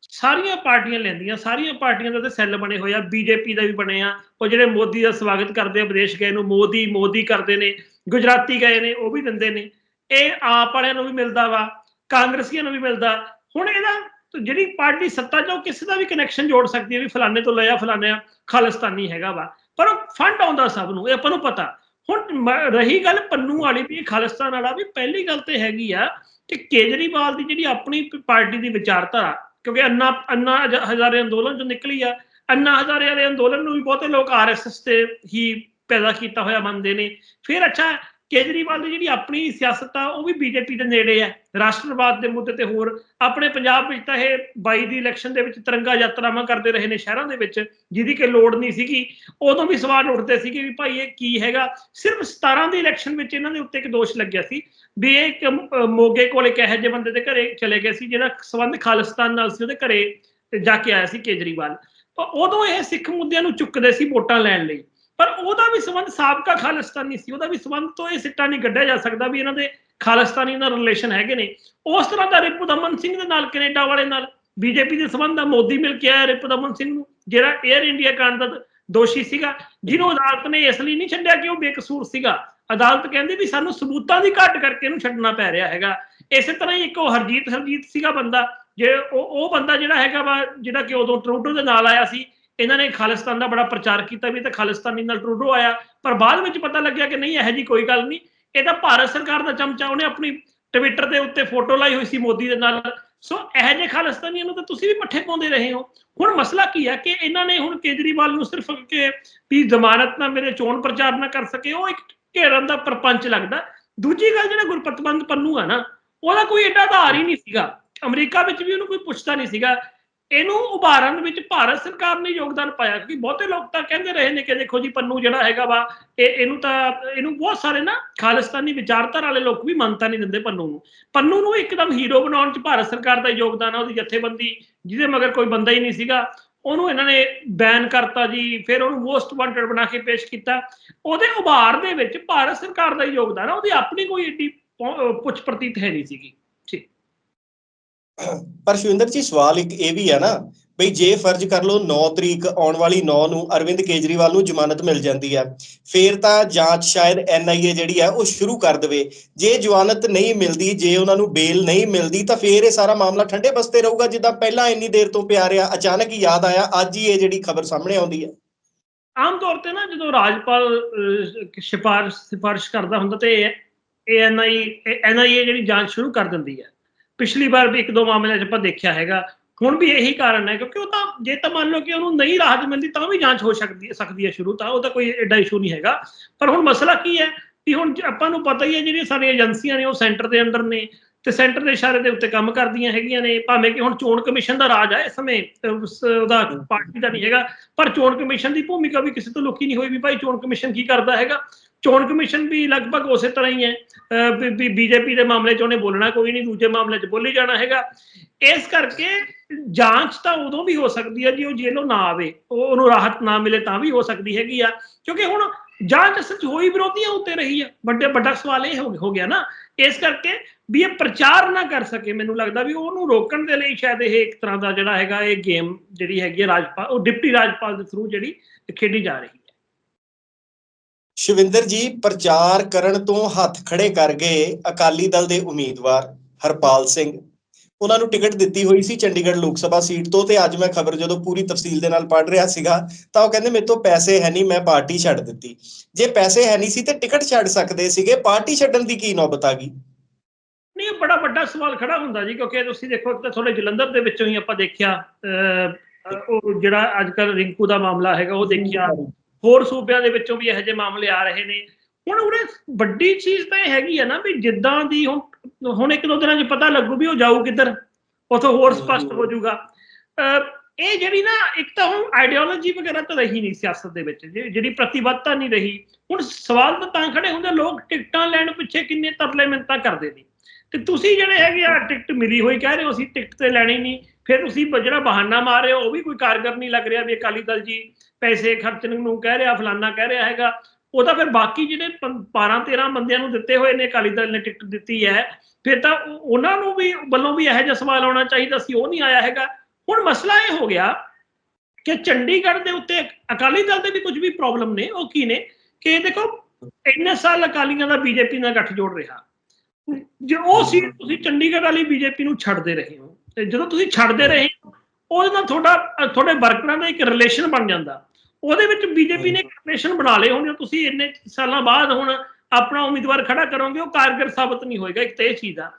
ਸਾਰੀਆਂ ਪਾਰਟੀਆਂ ਲੈਂਦੀਆਂ, ਸਾਰੀਆਂ ਪਾਰਟੀਆਂ ਦੇ ਤੇ ਸੈੱਲ ਬਣੇ ਹੋਏ ਆ, ਬੀਜੇਪੀ ਦਾ ਵੀ ਬਣੇ ਆ, ਉਹ ਜਿਹੜੇ ਮੋਦੀ ਦਾ ਸਵਾਗਤ ਕਰਦੇ ਆ ਵਿਦੇਸ਼ ਗਏ ਨੂੰ, ਮੋਦੀ ਮੋਦੀ ਕਰਦੇ ਨੇ, ਗੁਜਰਾਤੀ ਗਏ ਨੇ, ਉਹ ਵੀ ਦਿੰਦੇ ਨੇ। ਇਹ ਆਪ ਵਾਲਿਆਂ ਨੂੰ ਵੀ ਮਿਲਦਾ ਵਾ, ਕਾਂਗਰਸੀਆਂ ਨੂੰ ਵੀ ਮਿਲਦਾ। ਹੁਣ ਇਹਦਾ ਜਿਹੜੀ ਪਾਰਟੀ ਸੱਤਾ 'ਚ ਉਹ ਕਿਸੇ ਦਾ ਵੀ ਕਨੈਕਸ਼ਨ ਜੋੜ ਸਕਦੀ ਹੈ ਵੀ ਫਲਾਣੇ ਤੋਂ ਲਿਆ ਫਲਾਣੇ ਖਾਲਿਸਤਾਨੀ ਹੈਗਾ ਵਾ। ਪਰ ਉਹ ਫੰਡ ਆਉਂਦਾ ਸਭ ਨੂੰ, ਇਹ ਆਪਾਂ ਨੂੰ ਪਤਾ। ਹੁਣ ਮ- ਰਹੀ ਗੱਲ ਪੰਨੂ ਵਾਲੀ ਵੀ, ਖਾਲਿਸਤਾਨ ਵਾਲਾ ਵੀ, ਪਹਿਲੀ ਗੱਲ ਤੇ ਹੈਗੀ ਆ ਕਿ ਕੇਜਰੀਵਾਲ ਦੀ ਜਿਹੜੀ ਆਪਣੀ ਪਾਰਟੀ ਦੀ ਵਿਚਾਰਧਾਰਾ, ਕਿਉਂਕਿ ਅੰਨਾ ਅੰਨਾ ਹਜ਼ਾਰੇ ਅੰਦੋਲਨ ਚੋਂ ਨਿਕਲੀ ਆ, ਅੰਨਾ ਹਜ਼ਾਰੇ ਵਾਲੇ ਅੰਦੋਲਨ ਨੂੰ ਵੀ ਬਹੁਤੇ ਲੋਕ ਆਰਐਸਐਸ ਤੇ ਹੀ ਪੈਦਾ ਕੀਤਾ ਹੋਇਆ ਮੰਨਦੇ ਨੇ। ਫਿਰ ਅੱਛਾ ਕੇਜਰੀਵਾਲ ਦੀ ਜਿਹੜੀ ਆਪਣੀ ਸਿਆਸਤ ਆ, ਉਹ ਵੀ ਬੀਜੇਪੀ ਦੇ ਨੇੜੇ ਹੈ। ਰਾਸ਼ਟਰਵਾਦ ਦੇ ਮੁੱਦੇ ਤੇ ਹੋਰ ਆਪਣੇ ਪੰਜਾਬ ਵਿੱਚ ਤਾਂ ਇਹ 22 ਦੀ ਇਲੈਕਸ਼ਨ ਦੇ ਵਿੱਚ ਤਿਰੰਗਾ ਯਾਤਰਾਵਾਂ ਕਰਦੇ ਰਹੇ ਨੇ ਸ਼ਹਿਰਾਂ ਦੇ ਵਿੱਚ, ਜਿਹਦੀ ਕਿ ਲੋੜ ਨਹੀਂ ਸੀਗੀ। ਉਦੋਂ ਵੀ ਸਵਾਲ ਉੱਠਦੇ ਸੀ ਕਿ ਵੀ ਭਾਈ ਇਹ ਕੀ ਹੈਗਾ? ਸਿਰਫ 17 ਦੀ ਇਲੈਕਸ਼ਨ ਵਿੱਚ ਇਹਨਾਂ ਦੇ ਉੱਤੇ ਇੱਕ ਦੋਸ਼ ਲੱਗਿਆ ਸੀ ਵੀ ਇਹ ਇੱਕ ਮੋਗੇ ਕੋਲ ਇੱਕ ਇਹੋ ਜਿਹੇ ਬੰਦੇ ਦੇ ਘਰੇ ਚਲੇ ਗਏ ਸੀ, ਜਿਹੜਾ ਸੰਬੰਧ ਖਾਲਿਸਤਾਨ ਨਾਲ ਸੀ, ਉਹਦੇ ਘਰੇ ਜਾ ਕੇ ਆਇਆ ਸੀ ਕੇਜਰੀਵਾਲ। ਤਾਂ ਉਦੋਂ ਇਹ ਸਿੱਖ ਮੁੱਦਿਆਂ ਨੂੰ ਚੁੱਕਦੇ ਸੀ ਵੋਟਾਂ ਲੈਣ ਲਈ। ਪਰ ਉਹਦਾ ਵੀ ਸੰਬੰਧ ਸਾਬਕਾ ਖਾਲਿਸਤਾਨੀ ਸੀ, ਉਹਦਾ ਵੀ ਸੰਬੰਧ ਤੋਂ ਇਹ ਸਿੱਟਾ ਨਹੀਂ ਕੱਢਿਆ ਜਾ ਸਕਦਾ ਵੀ ਇਹਨਾਂ ਦੇ ਖਾਲਿਸਤਾਨੀ ਨਾਲ ਰਿਲੇਸ਼ਨ ਹੈਗੇ ਨੇ। ਉਸ ਤਰ੍ਹਾਂ ਦਾ ਰਿਪੁਦਮਨ ਸਿੰਘ ਦੇ ਨਾਲ, ਕੈਨੇਡਾ ਵਾਲੇ ਨਾਲ, ਬੀਜੇਪੀ ਦੇ ਸੰਬੰਧ ਦਾ ਮੋਦੀ ਮਿਲ ਕੇ ਆਇਆ ਰਿਪੁਦਮਨ ਸਿੰਘ ਨੂੰ, ਜਿਹੜਾ 에ਅਰ ਇੰਡੀਆ ਕਾਂਡ ਦਾ ਦੋਸ਼ੀ ਸੀਗਾ, ਜਿਹਨੂੰ ਅਦਾਲਤ ਨੇ ਇਸ ਲਈ ਨਹੀਂ ਛੱਡਿਆ ਕਿ ਉਹ ਬੇਕਸੂਰ ਸੀਗਾ। ਅਦਾਲਤ ਕਹਿੰਦੀ ਵੀ ਸਾਨੂੰ ਸਬੂਤਾਂ ਦੀ ਘਾਟ ਕਰਕੇ ਇਹਨੂੰ ਛੱਡਣਾ ਪੈ ਰਿਹਾ ਹੈਗਾ। ਇਸੇ ਤਰ੍ਹਾਂ ਹੀ ਇੱਕ ਉਹ ਹਰਜੀਤ ਹਰਜੀਤ ਸੀਗਾ ਬੰਦਾ, ਜੇ ਉਹ ਉਹ ਬੰਦਾ ਜਿਹੜਾ ਹੈਗਾ ਵਾ, ਜਿਹੜਾ ਕਿ ਉਦੋਂ ਟੋਰਾਂਟੋ ਦੇ ਨਾਲ ਆਇਆ ਸੀ ਇਹਨਾਂ ਨੇ ਖਾਲਿਸਤਾਨ ਦਾ ਬੜਾ ਪ੍ਰਚਾਰ ਕੀਤਾ ਵੀ ਇਹ ਤਾਂ ਖਾਲਿਸਤਾਨੀ ਨਾਲ ਟਰੂਡੋ ਆਇਆ, ਪਰ ਬਾਅਦ ਵਿੱਚ ਪਤਾ ਲੱਗਿਆ ਕਿ ਨਹੀਂ, ਇਹੋ ਜੀ ਕੋਈ ਗੱਲ ਨਹੀਂ। ਇਹ ਤਾਂ ਭਾਰਤ ਸਰਕਾਰ ਦਾ ਚਮਚਾ, ਉਹਨੇ ਆਪਣੀ ਟਵਿੱਟਰ ਦੇ ਉੱਤੇ ਫੋਟੋ ਲਾਈ ਹੋਈ ਸੀ ਮੋਦੀ ਦੇ ਨਾਲ। ਸੋ ਇਹੋ ਜਿਹੇ ਖਾਲਿਸਤਾਨੀਆਂ ਨੂੰ ਤਾਂ ਤੁਸੀਂ ਵੀ ਪੱਠੇ ਪਾਉਂਦੇ ਰਹੇ ਹੋ। ਹੁਣ ਮਸਲਾ ਕੀ ਹੈ ਕਿ ਇਹਨਾਂ ਨੇ ਹੁਣ ਕੇਜਰੀਵਾਲ ਨੂੰ ਸਿਰਫ ਕਿ ਵੀ ਜ਼ਮਾਨਤ ਨਾ ਮੇਰੇ ਚੋਣ ਪ੍ਰਚਾਰ ਨਾ ਕਰ ਸਕੇ, ਉਹ ਇੱਕ ਘੇਰਨ ਦਾ ਪ੍ਰਪੰਚ ਲੱਗਦਾ। ਦੂਜੀ ਗੱਲ ਜਿਹੜਾ ਗੁਰਪਤਵੰਦ ਪੰਨੂ ਆ ਨਾ, ਉਹਦਾ ਕੋਈ ਐਡਾ ਆਧਾਰ ਹੀ ਨਹੀਂ ਸੀਗਾ। ਅਮਰੀਕਾ ਵਿੱਚ ਵੀ ਉਹਨੂੰ ਕੋਈ ਪੁੱਛਦਾ ਨਹੀਂ ਸੀਗਾ ਇਹਨੂੰ ਉਭਾਰਨ ਵਿੱਚ ਭਾਰਤ ਸਰਕਾਰ ਨੇ ਯੋਗਦਾਨ ਪਾਇਆ, ਕਿਉਂਕਿ ਬਹੁਤੇ ਲੋਕ ਤਾਂ ਕਹਿੰਦੇ ਰਹੇ ਨੇ ਕਿ ਦੇਖੋ ਜੀ ਪੰਨੂ ਜਿਹੜਾ ਹੈਗਾ ਵਾ ਇਹ ਇਹਨੂੰ ਤਾਂ, ਇਹਨੂੰ ਬਹੁਤ ਸਾਰੇ ਨਾ ਖਾਲਿਸਤਾਨੀ ਵਿਚਾਰਧਾਰਾ ਵਾਲੇ ਲੋਕ ਵੀ ਮੰਨਤਾ ਨਹੀਂ ਦਿੰਦੇ ਪੰਨੂ ਨੂੰ। ਪੰਨੂ ਨੂੰ ਇੱਕਦਮ ਹੀਰੋ ਬਣਾਉਣ 'ਚ ਭਾਰਤ ਸਰਕਾਰ ਦਾ ਯੋਗਦਾਨ ਆ, ਉਹਦੀ ਜਥੇਬੰਦੀ, ਜਿਹਦੇ ਮਗਰ ਕੋਈ ਬੰਦਾ ਹੀ ਨਹੀਂ ਸੀਗਾ, ਉਹਨੂੰ ਇਹਨਾਂ ਨੇ ਬੈਨ ਕਰਤਾ ਜੀ, ਫਿਰ ਉਹਨੂੰ ਮੋਸਟ ਵਾਂਟਡ ਬਣਾ ਕੇ ਪੇਸ਼ ਕੀਤਾ। ਉਹਦੇ ਉਭਾਰ ਦੇ ਵਿੱਚ ਭਾਰਤ ਸਰਕਾਰ ਦਾ ਯੋਗਦਾਨ ਆ, ਉਹਦੀ ਆਪਣੀ ਕੋਈ ਏਡੀ ਪੁੱਛ ਪ੍ਰਤੀਤ ਹੈ ਨਹੀਂ ਸੀਗੀ। ਪਰ ਸ਼ਵਿੰਦਰ ਜੀ ਸਵਾਲ ਇੱਕ ਇਹ ਵੀ ਹੈ ਨਾ ਬਈ ਜੇ ਫਰਜ਼ ਕਰ ਲਓ 9 ਤਰੀਕ ਆਉਣ ਵਾਲੀ 9 ਨੂੰ ਅਰਵਿੰਦ ਕੇਜਰੀਵਾਲ ਨੂੰ ਜ਼ਮਾਨਤ ਮਿਲ ਜਾਂਦੀ ਹੈ ਫੇਰ ਤਾਂ ਜਾਂਚ ਸ਼ਾਇਦ ਐਨਆਈਏ ਜਿਹੜੀ ਹੈ ਉਹ ਸ਼ੁਰੂ ਕਰ ਦੇਵੇ। ਜੇ ਜ਼ਮਾਨਤ ਨਹੀਂ ਮਿਲਦੀ ਜੇ ਉਹਨਾਂ ਨੂੰ ਬੇਲ ਨਹੀਂ ਮਿਲਦੀ ਤਾਂ ਫੇਰ ਇਹ ਸਾਰਾ ਮਾਮਲਾ ਠੰਡੇ ਬਸਤੇ ਰਹੂਗਾ ਜਿੱਦਾਂ ਪਹਿਲਾਂ ਇੰਨੀ ਦੇਰ ਤੋਂ ਪਿਆ ਰਿਹਾ। ਅਚਾਨਕ ਹੀ ਯਾਦ ਆਇਆ ਅੱਜ ਹੀ ਇਹ ਜਿਹੜੀ ਖਬਰ ਸਾਹਮਣੇ ਆਉਂਦੀ ਹੈ। ਆਮ ਤੌਰ ਤੇ ਨਾ ਜਦੋਂ ਰਾਜਪਾਲ ਅਹ, ਸਿਫਾਰਿਸ਼ ਸਿਫਾਰਿਸ਼ ਕਰਦਾ ਹੁੰਦਾ ਤੇ ਐਨਆਈ ਐਨਆਈਏ ਜਿਹੜੀ ਜਾਂਚ ਸ਼ੁਰੂ ਕਰ ਦਿੰਦੀ ਹੈ। ਪਿਛਲੀ ਵਾਰ ਵੀ ਇੱਕ ਦੋ ਮਾਮਲਿਆਂ 'ਚ ਆਪਾਂ ਦੇਖਿਆ ਹੈਗਾ। ਹੁਣ ਵੀ ਇਹੀ ਕਾਰਨ ਹੈ ਕਿਉਂਕਿ ਉਹ ਤਾਂ ਜੇ ਤਾਂ ਮੰਨ ਲਓ ਕਿ ਉਹਨੂੰ ਨਹੀਂ ਰਾਹਤ ਮਿਲਦੀ ਤਾਂ ਵੀ ਜਾਂਚ ਹੋ ਸਕਦੀ ਹੈ ਸਕਦੀ ਹੈ ਸ਼ੁਰੂ ਤਾਂ ਉਹ ਤਾਂ ਕੋਈ ਐਡਾ ਇਸ਼ੂ ਨਹੀਂ ਹੈਗਾ। ਪਰ ਹੁਣ ਮਸਲਾ ਕੀ ਹੈ ਕਿ ਹੁਣ ਆਪਾਂ ਨੂੰ ਪਤਾ ਹੀ ਹੈ ਜਿਹੜੀਆਂ ਸਾਡੀਆਂ ਏਜੰਸੀਆਂ ਨੇ ਉਹ ਸੈਂਟਰ ਦੇ ਅੰਦਰ ਨੇ ਤੇ ਸੈਂਟਰ ਦੇ ਇਸ਼ਾਰੇ ਦੇ ਉੱਤੇ ਕੰਮ ਕਰਦੀਆਂ ਹੈਗੀਆਂ ਨੇ। ਭਾਵੇਂ ਕਿ ਹੁਣ ਚੋਣ ਕਮਿਸ਼ਨ ਦਾ ਰਾਜ ਹੈ ਇਸ ਸਮੇਂ ਉਹਦਾ ਪਾਰਟੀ ਦਾ ਨਹੀਂ ਹੈਗਾ ਪਰ ਚੋਣ ਕਮਿਸ਼ਨ ਦੀ ਭੂਮਿਕਾ ਵੀ ਕਿਸੇ ਤੋਂ ਲੁਕੀ ਨਹੀਂ ਹੋਈ ਵੀ ਭਾਈ ਚੋਣ ਕਮਿਸ਼ਨ ਕੀ ਕਰਦਾ ਹੈਗਾ। ਚੋਣ ਕਮਿਸ਼ਨ ਵੀ ਲਗਭਗ ਉਸੇ ਤਰ੍ਹਾਂ ਹੀ ਹੈ। ਵੀ ਬੀਜੇਪੀ ਦੇ ਮਾਮਲੇ 'ਚ ਉਹਨੇ ਬੋਲਣਾ ਕੋਈ ਨਹੀਂ, ਦੂਜੇ ਮਾਮਲੇ 'ਚ ਬੋਲੀ ਜਾਣਾ ਹੈਗਾ। ਇਸ ਕਰਕੇ ਜਾਂਚ ਤਾਂ ਉਦੋਂ ਵੀ ਹੋ ਸਕਦੀ ਹੈ ਜੇ, ਉਹ ਜੇਲੋਂ ਨਾ ਆਵੇ, ਉਹ ਉਹਨੂੰ ਰਾਹਤ ਨਾ ਮਿਲੇ ਤਾਂ ਵੀ ਹੋ ਸਕਦੀ ਹੈਗੀ ਆ। ਕਿਉਂਕਿ ਹੁਣ ਜਾਂਚ ਸੱਚ ਹੋਈ ਵਿਰੋਧੀਆਂ ਉੱਤੇ ਰਹੀ ਆ। ਵੱਡੇ ਵੱਡਾ ਸਵਾਲ ਇਹ ਹੋ ਹੋ ਗਿਆ ਨਾ। ਇਸ ਕਰਕੇ ਵੀ ਇਹ ਪ੍ਰਚਾਰ ਨਾ ਕਰ ਸਕੇ, ਮੈਨੂੰ ਲੱਗਦਾ ਵੀ ਉਹਨੂੰ ਰੋਕਣ ਦੇ ਲਈ ਸ਼ਾਇਦ ਇਹ ਇੱਕ ਤਰ੍ਹਾਂ ਦਾ ਜਿਹੜਾ ਹੈਗਾ, ਇਹ ਗੇਮ ਜਿਹੜੀ ਹੈਗੀ ਹੈ ਰਾਜਪਾਲ ਉਹ ਡਿਪਟੀ ਰਾਜਪਾਲ ਦੇ ਥਰੂ ਜਿਹੜੀ ਖੇਡੀ ਜਾ ਰਹੀ ਸ਼ਿਵਿੰਦਰ ਜੀ ਪ੍ਰਚਾਰ ਕਰਨ ਤੋਂ ਹੱਥ ਖੜੇ ਕਰ ਗਏ ਅਕਾਲੀ ਦਲ ਦੇ ਉਮੀਦਵਾਰ ਹਰਪਾਲ ਸਿੰਘ। ਉਹਨਾਂ ਨੂੰ ਟਿਕਟ ਦਿੱਤੀ ਹੋਈ ਸੀ ਚੰਡੀਗੜ੍ਹ ਲੋਕ ਸਭਾ ਸੀਟ ਤੋਂ ਤੇ ਅੱਜ ਮੈਂ ਖਬਰ ਜਦੋਂ ਪੂਰੀ ਤਫਸੀਲ ਦੇ ਨਾਲ ਪੜ੍ਹ ਰਿਹਾ ਸੀਗਾ ਤਾਂ ਉਹ ਕਹਿੰਦੇ ਮੇਰੇ ਤੋਂ ਪੈਸੇ ਹੈ ਨਹੀਂ ਮੈਂ ਪਾਰਟੀ ਛੱਡ ਦਿੱਤੀ। ਜੇ ਪੈਸੇ ਹੈ ਨਹੀਂ ਸੀ ਤੇ ਟਿਕਟ ਛੱਡ ਸਕਦੇ ਸੀਗੇ ਪਾਰਟੀ ਛੱਡਣ ਦੀ ਕੀ ਨੌਬਤ ਆ ਗਈ? ਨਹੀਂ ਇਹ ਬੜਾ ਵੱਡਾ ਸਵਾਲ ਖੜਾ ਹੁੰਦਾ ਜੀ ਕਿਉਂਕਿ ਤੁਸੀਂ ਦੇਖੋ ਇੱਕ ਤਾਂ ਤੁਹਾਡੇ ਜਲੰਧਰ ਦੇ ਵਿੱਚੋਂ ਹੀ ਆਪਾਂ ਦੇਖਿਆ ਅਹ, ਉਹ ਜਿਹੜਾ ਅੱਜ ਕੱਲ ਰਿੰਕੂ ਦਾ ਮਾਮਲਾ ਹੈਗਾ ਉਹ ਦੇਖਿਆ। ਹੋਰ ਸੂਬਿਆਂ ਦੇ ਵਿੱਚੋਂ ਵੀ ਇਹੋ ਜਿਹੇ ਮਾਮਲੇ ਆ ਰਹੇ ਨੇ। ਹੁਣ ਉਹਨੇ ਵੱਡੀ ਚੀਜ਼ ਤਾਂ ਇਹ ਹੈਗੀ ਆ ਨਾ ਵੀ ਜਿੱਦਾਂ ਦੀ ਹੁਣ ਹੁਣ ਇੱਕ ਦੋ ਦਿਨਾਂ 'ਚ ਪਤਾ ਲੱਗੂ ਵੀ ਉਹ ਜਾਊ ਕਿੱਧਰ ਉਥੋਂ ਹੋਰ ਸਪਸ਼ਟ ਹੋ ਜਾਊਗਾ ਇਹ ਜਿਹੜੀ ਨਾ ਇੱਕ ਤਾਂ ਹੁਣ ਆਈਡੀਓਲੋਜੀ ਵਗੈਰਾ ਤਾਂ ਰਹੀ ਨਹੀਂ ਸਿਆਸਤ ਦੇ ਵਿੱਚ ਜਿਹੜੀ ਪ੍ਰਤੀਬੱਧਤਾ ਨਹੀਂ ਰਹੀ। ਹੁਣ ਸਵਾਲ ਤਾਂ ਤਾਂ ਖੜੇ ਹੁੰਦੇ ਲੋਕ ਟਿਕਟਾਂ ਲੈਣ ਪਿੱਛੇ ਕਿੰਨੇ ਤਰਲੇ ਮਿੰਤਾਂ ਕਰਦੇ ਨੇ। ਤੇ ਤੁਸੀਂ ਜਿਹੜੇ ਹੈਗੇ ਆ ਟਿਕਟ ਮਿਲੀ ਹੋਈ ਕਹਿ ਰਹੇ ਹੋ ਅਸੀਂ ਟਿਕਟ ਤੇ ਲੈਣੀ ਨਹੀਂ ਫਿਰ ਤੁਸੀਂ ਜਿਹੜਾ ਬਹਾਨਾ ਮਾਰ ਰਹੇ ਹੋ ਉਹ ਵੀ ਕੋਈ ਕਾਰਗਰ ਨਹੀਂ ਲੱਗ ਰਿਹਾ ਵੀ ਅਕਾਲੀ ਦਲ ਜੀ ਪੈਸੇ ਖਰਚਣ ਨੂੰ ਕਹਿ ਰਿਹਾ, ਫਲਾਨਾ ਕਹਿ ਰਿਹਾ ਹੈਗਾ। ਉਹ ਤਾਂ ਫਿਰ ਬਾਕੀ ਜਿਹੜੇ 12 13 ਬੰਦਿਆਂ ਨੂੰ ਦਿੱਤੇ ਹੋਏ ਨੇ, ਅਕਾਲੀ ਦਲ ਨੇ ਟਿਕਟ ਦਿੱਤੀ ਹੈ। ਫਿਰ ਤਾਂ ਉਹਨਾਂ ਨੂੰ ਵੀ ਵੱਲੋਂ ਵੀ ਇਹੋ ਜਿਹਾ ਸਵਾਲ ਆਉਣਾ ਚਾਹੀਦਾ ਸੀ, ਉਹ ਨਹੀਂ ਆਇਆ ਹੈਗਾ। ਹੁਣ ਮਸਲਾ ਇਹ ਹੋ ਗਿਆ ਕਿ ਚੰਡੀਗੜ੍ਹ ਦੇ ਉੱਤੇ ਅਕਾਲੀ ਦਲ ਦੇ ਵੀ ਕੁਝ ਵੀ ਪ੍ਰੋਬਲਮ ਨੇ, ਉਹ ਕੀ ਨੇ? ਕਿ ਦੇਖੋ, ਇੰਨੇ ਸਾਲ ਅਕਾਲੀਆਂ ਦਾ ਬੀਜੇਪੀ ਨਾਲ ਗੱਠਜੋੜ ਰਿਹਾ। ਜੇ ਉਹ ਸੀਟ ਤੁਸੀਂ ਚੰਡੀਗੜ੍ਹ ਵਾਲੀ ਬੀਜੇਪੀ ਨੂੰ ਛੱਡਦੇ ਰਹੇ ਹੋ, ਤੇ ਜਦੋਂ ਤੁਸੀਂ ਛੱਡਦੇ ਰਹੇ ਹੋ ਉਹਦੇ ਨਾਲ ਤੁਹਾਡਾ ਤੁਹਾਡੇ ਵਰਕਰਾਂ ਦਾ ਇੱਕ ਰਿਲੇਸ਼ਨ ਬਣ ਜਾਂਦਾ। ਉਹਦੇ ਵਿੱਚ ਬੀਜੇਪੀ ਨੇ ਇੱਕ ਰਿਲੇਸ਼ਨ ਬਣਾ ਲਏ ਹੁਣ ਤੁਸੀਂ ਇੰਨੇ ਸਾਲਾਂ ਬਾਅਦ ਹੁਣ ਆਪਣਾ ਉਮੀਦਵਾਰ ਖੜਾ ਕਰੋਗੇ ਉਹ ਕਾਰਗਰ ਸਾਬਤ ਨਹੀਂ ਹੋਏਗਾ ਇੱਕ ਤੇ ਇਹ ਚੀਜ਼ ਆ।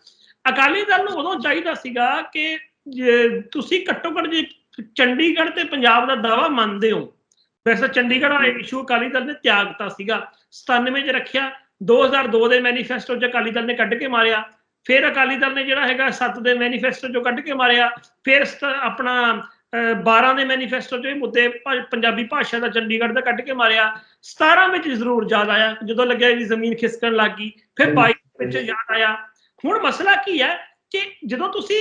ਅਕਾਲੀ ਦਲ ਨੂੰ ਉਦੋਂ ਚਾਹੀਦਾ ਸੀਗਾ ਕਿ ਜੇ ਤੁਸੀਂ ਘੱਟੋ ਘੱਟ ਜੇ ਚੰਡੀਗੜ੍ਹ ਤੇ ਪੰਜਾਬ ਦਾ ਦਾਵਾ ਮੰਨਦੇ ਹੋ ਵੈਸੇ ਚੰਡੀਗੜ੍ਹ ਵਾਲਾ ਇਸ਼ੂ ਅਕਾਲੀ ਦਲ ਨੇ ਤਿਆਗਤਾ ਸੀਗਾ। 97 ਚ ਰੱਖਿਆ 2002 ਦੇ ਮੈਨੀਫੈਸਟੋ ਚ ਅਕਾਲੀ ਦਲ ਨੇ ਕੱਢ ਕੇ ਮਾਰਿਆ। ਫਿਰ ਅਕਾਲੀ ਦਲ ਨੇ ਜਿਹੜਾ ਹੈਗਾ 7 ਦੇ ਮੈਨੀਫੈਸਟੋ ਚੋਂ ਕੱਢ ਕੇ ਮਾਰਿਆ ਫਿਰ ਸਤ- ਆਪਣਾ ਅਹ, 12 ਦੇ ਮੈਨੀਫੈਸਟੋ ਚੋਂ ਇਹ ਮੁੱਦੇ ਪੰਜਾਬੀ ਭਾਸ਼ਾ ਦਾ ਚੰਡੀਗੜ੍ਹ ਦਾ ਕੱਢ ਕੇ ਮਾਰਿਆ। 17 ਵਿੱਚ ਜ਼ਰੂਰ ਯਾਦ ਆਇਆ ਜਦੋਂ ਲੱਗਿਆ ਵੀ ਜ਼ਮੀਨ ਖਿਸਕਣ ਲੱਗ ਗਈ ਫਿਰ 22 ਵਿੱਚ ਯਾਦ ਆਇਆ। ਹੁਣ ਮਸਲਾ ਕੀ ਹੈ ਕਿ ਜਦੋਂ ਤੁਸੀਂ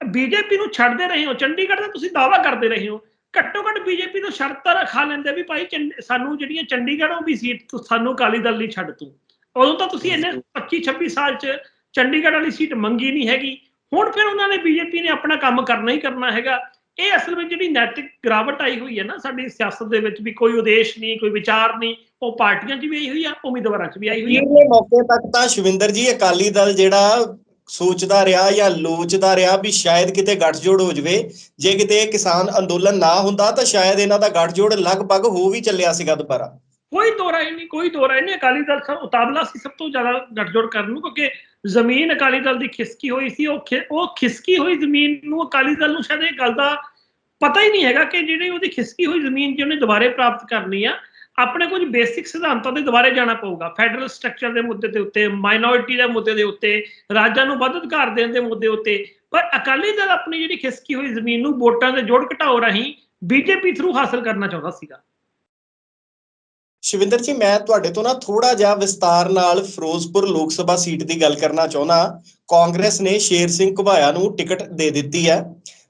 ਬੀਜੇਪੀ ਨੂੰ ਛੱਡਦੇ ਰਹੇ ਹੋ ਚੰਡੀਗੜ੍ਹ ਦਾ ਤੁਸੀਂ ਦਾਵਾ ਕਰਦੇ ਰਹੇ ਹੋ ਘੱਟੋ ਘੱਟ ਬੀਜੇਪੀ ਨੂੰ ਸ਼ਰਤਾਂ ਰਖਾ ਲੈਂਦੇ ਵੀ ਭਾਈ ਸਾਨੂੰ ਜਿਹੜੀਆਂ ਚੰਡੀਗੜ੍ਹੋਂ ਵੀ ਸੀਟ ਸਾਨੂੰ ਅਕਾਲੀ ਦਲ ਲਈ ਛੱਡ ਤੂੰ। ਉਦੋਂ ਤਾਂ ਤੁਸੀਂ ਇੰਨੇ 25 26 ਸਾਲ ਚ ਚੰਡੀਗੜ੍ਹ ਵਾਲੀ ਸੀਟ ਮੰਗੀ ਨਹੀਂ ਹੈਗੀ। ਹੁਣ ਫਿਰ ਉਹਨਾਂ ਨੇ ਬੀਜੇਪੀ ਨੇ ਆਪਣਾ ਕੰਮ ਕਰਨਾ ਹੀ ਕਰਨਾ ਹੈਗਾ। ਇਹ ਅਸਲ ਵਿੱਚ ਜਿਹੜੀ ਨੈਤਿਕ ਗਿਰਾਵਟ ਆਈ ਹੋਈ ਹੈ ਨਾ ਸਾਡੀ ਸਿਆਸਤ ਦੇ ਵਿੱਚ ਵੀ ਕੋਈ ਉਦੇਸ਼ ਨਹੀਂ ਕੋਈ ਵਿਚਾਰ ਨਹੀਂ ਉਹ ਪਾਰਟੀਆਂ 'ਚ ਵੀ ਆਈ ਹੋਈ ਆ ਉਮੀਦਵਾਰਾਂ 'ਚ ਵੀ ਆਈ ਹੋਈ ਆ। ਇਹਨੇ ਮੌਕੇ ਤੱਕ ਤਾਂ ਸ਼ਿਵਿੰਦਰ ਜੀ ਅਕਾਲੀ ਦਲ ਜਿਹੜਾ ਸੋਚਦਾ ਰਿਹਾ ਜਾਂ ਲੋਚਦਾ ਰਿਹਾ ਵੀ ਸ਼ਾਇਦ ਕਿਤੇ ਗੱਠਜੋੜ ਹੋ ਜਵੇ। ਜੇ ਕਿਤੇ ਇਹ ਕਿਸਾਨ ਅੰਦੋਲਨ ਨਾ ਹੁੰਦਾ ਤਾਂ ਸ਼ਾਇਦ ਇਹਨਾਂ ਦਾ ਗੱਠਜੋੜ ਲਗਭਗ ਹੋ ਵੀ ਚੱਲਿਆ ਸੀਗਾ ਦੁਬਾਰਾ। ਕੋਈ ਦੋਰਾ ਹੀ ਨਹੀਂ ਕੋਈ ਦੋਰਾ ਹੀ ਨਹੀਂ। ਅਕਾਲੀ ਦਲ ਸਭ ਉਤਾਵਲਾ ਸੀ ਸਭ ਤੋਂ ਜ਼ਿਆਦਾ ਗੱਠਜੋੜ ਕਰਨ ਨੂੰ ਕਿਉਂਕਿ ਜ਼ਮੀਨ ਅਕਾਲੀ ਦਲ ਦੀ ਖਿਸਕੀ ਹੋਈ ਸੀ, ਉਹ ਖਿ- ਉਹ ਖਿਸਕੀ ਹੋਈ ਜ਼ਮੀਨ ਨੂੰ ਅਕਾਲੀ ਦਲ ਨੂੰ ਸ਼ਾਇਦ ਇਹ ਗੱਲ ਦਾ ਪਤਾ ਹੀ ਨਹੀਂ ਹੈਗਾ ਕਿ ਜਿਹੜੀ ਉਹਦੀ ਖਿਸਕੀ ਹੋਈ ਜ਼ਮੀਨ ਜਿਹਨੇ ਦੁਬਾਰੇ ਪ੍ਰਾਪਤ ਕਰਨੀ ਆ, ਆਪਣੇ ਕੁਝ ਬੇਸਿਕ ਸਿਧਾਂਤਾਂ ਦੇ ਦੁਬਾਰੇ ਜਾਣਾ ਪਊਗਾ। ਫੈਡਰਲ ਸਟਰਕਚਰ ਦੇ ਮੁੱਦੇ ਦੇ ਉੱਤੇ ਮਾਈਨੋਰਿਟੀ ਦੇ ਮੁੱਦੇ ਦੇ ਉੱਤੇ, ਰਾਜਾਂ ਨੂੰ ਵੱਧ ਅਧਿਕਾਰ ਦੇਣ ਦੇ ਮੁੱਦੇ ਉੱਤੇ, ਪਰ ਅਕਾਲੀ ਦਲ ਆਪਣੀ ਜਿਹੜੀ ਖਿਸਕੀ ਹੋਈ ਜ਼ਮੀਨ ਨੂੰ ਵੋਟਾਂ ਦੇ ਜੋੜ ਘਟਾਓ ਰਾਹੀਂ ਬੀਜੇਪੀ ਥਰੂ ਹਾਸਲ ਕਰਨਾ ਚਾਹੁੰਦਾ ਸੀਗਾ। ਸ਼ਿਵਿੰਦਰ ਜੀ, ਮੈਂ ਤੁਹਾਡੇ ਤੋਂ ਨਾ ਥੋੜਾ ਜਿਹਾ ਵਿਸਤਾਰ ਨਾਲ ਫਿਰੋਜ਼ਪੁਰ ਲੋਕ ਸਭਾ ਸੀਟ ਦੀ ਗੱਲ ਕਰਨਾ ਚਾਹੁੰਦਾ ਕਾਂਗਰਸ ਨੇ ਸ਼ੇਰ ਸਿੰਘ ਘੁਬਾਇਆ ਨੂੰ ਟਿਕਟ ਦੇ ਦਿੱਤੀ ਹੈ।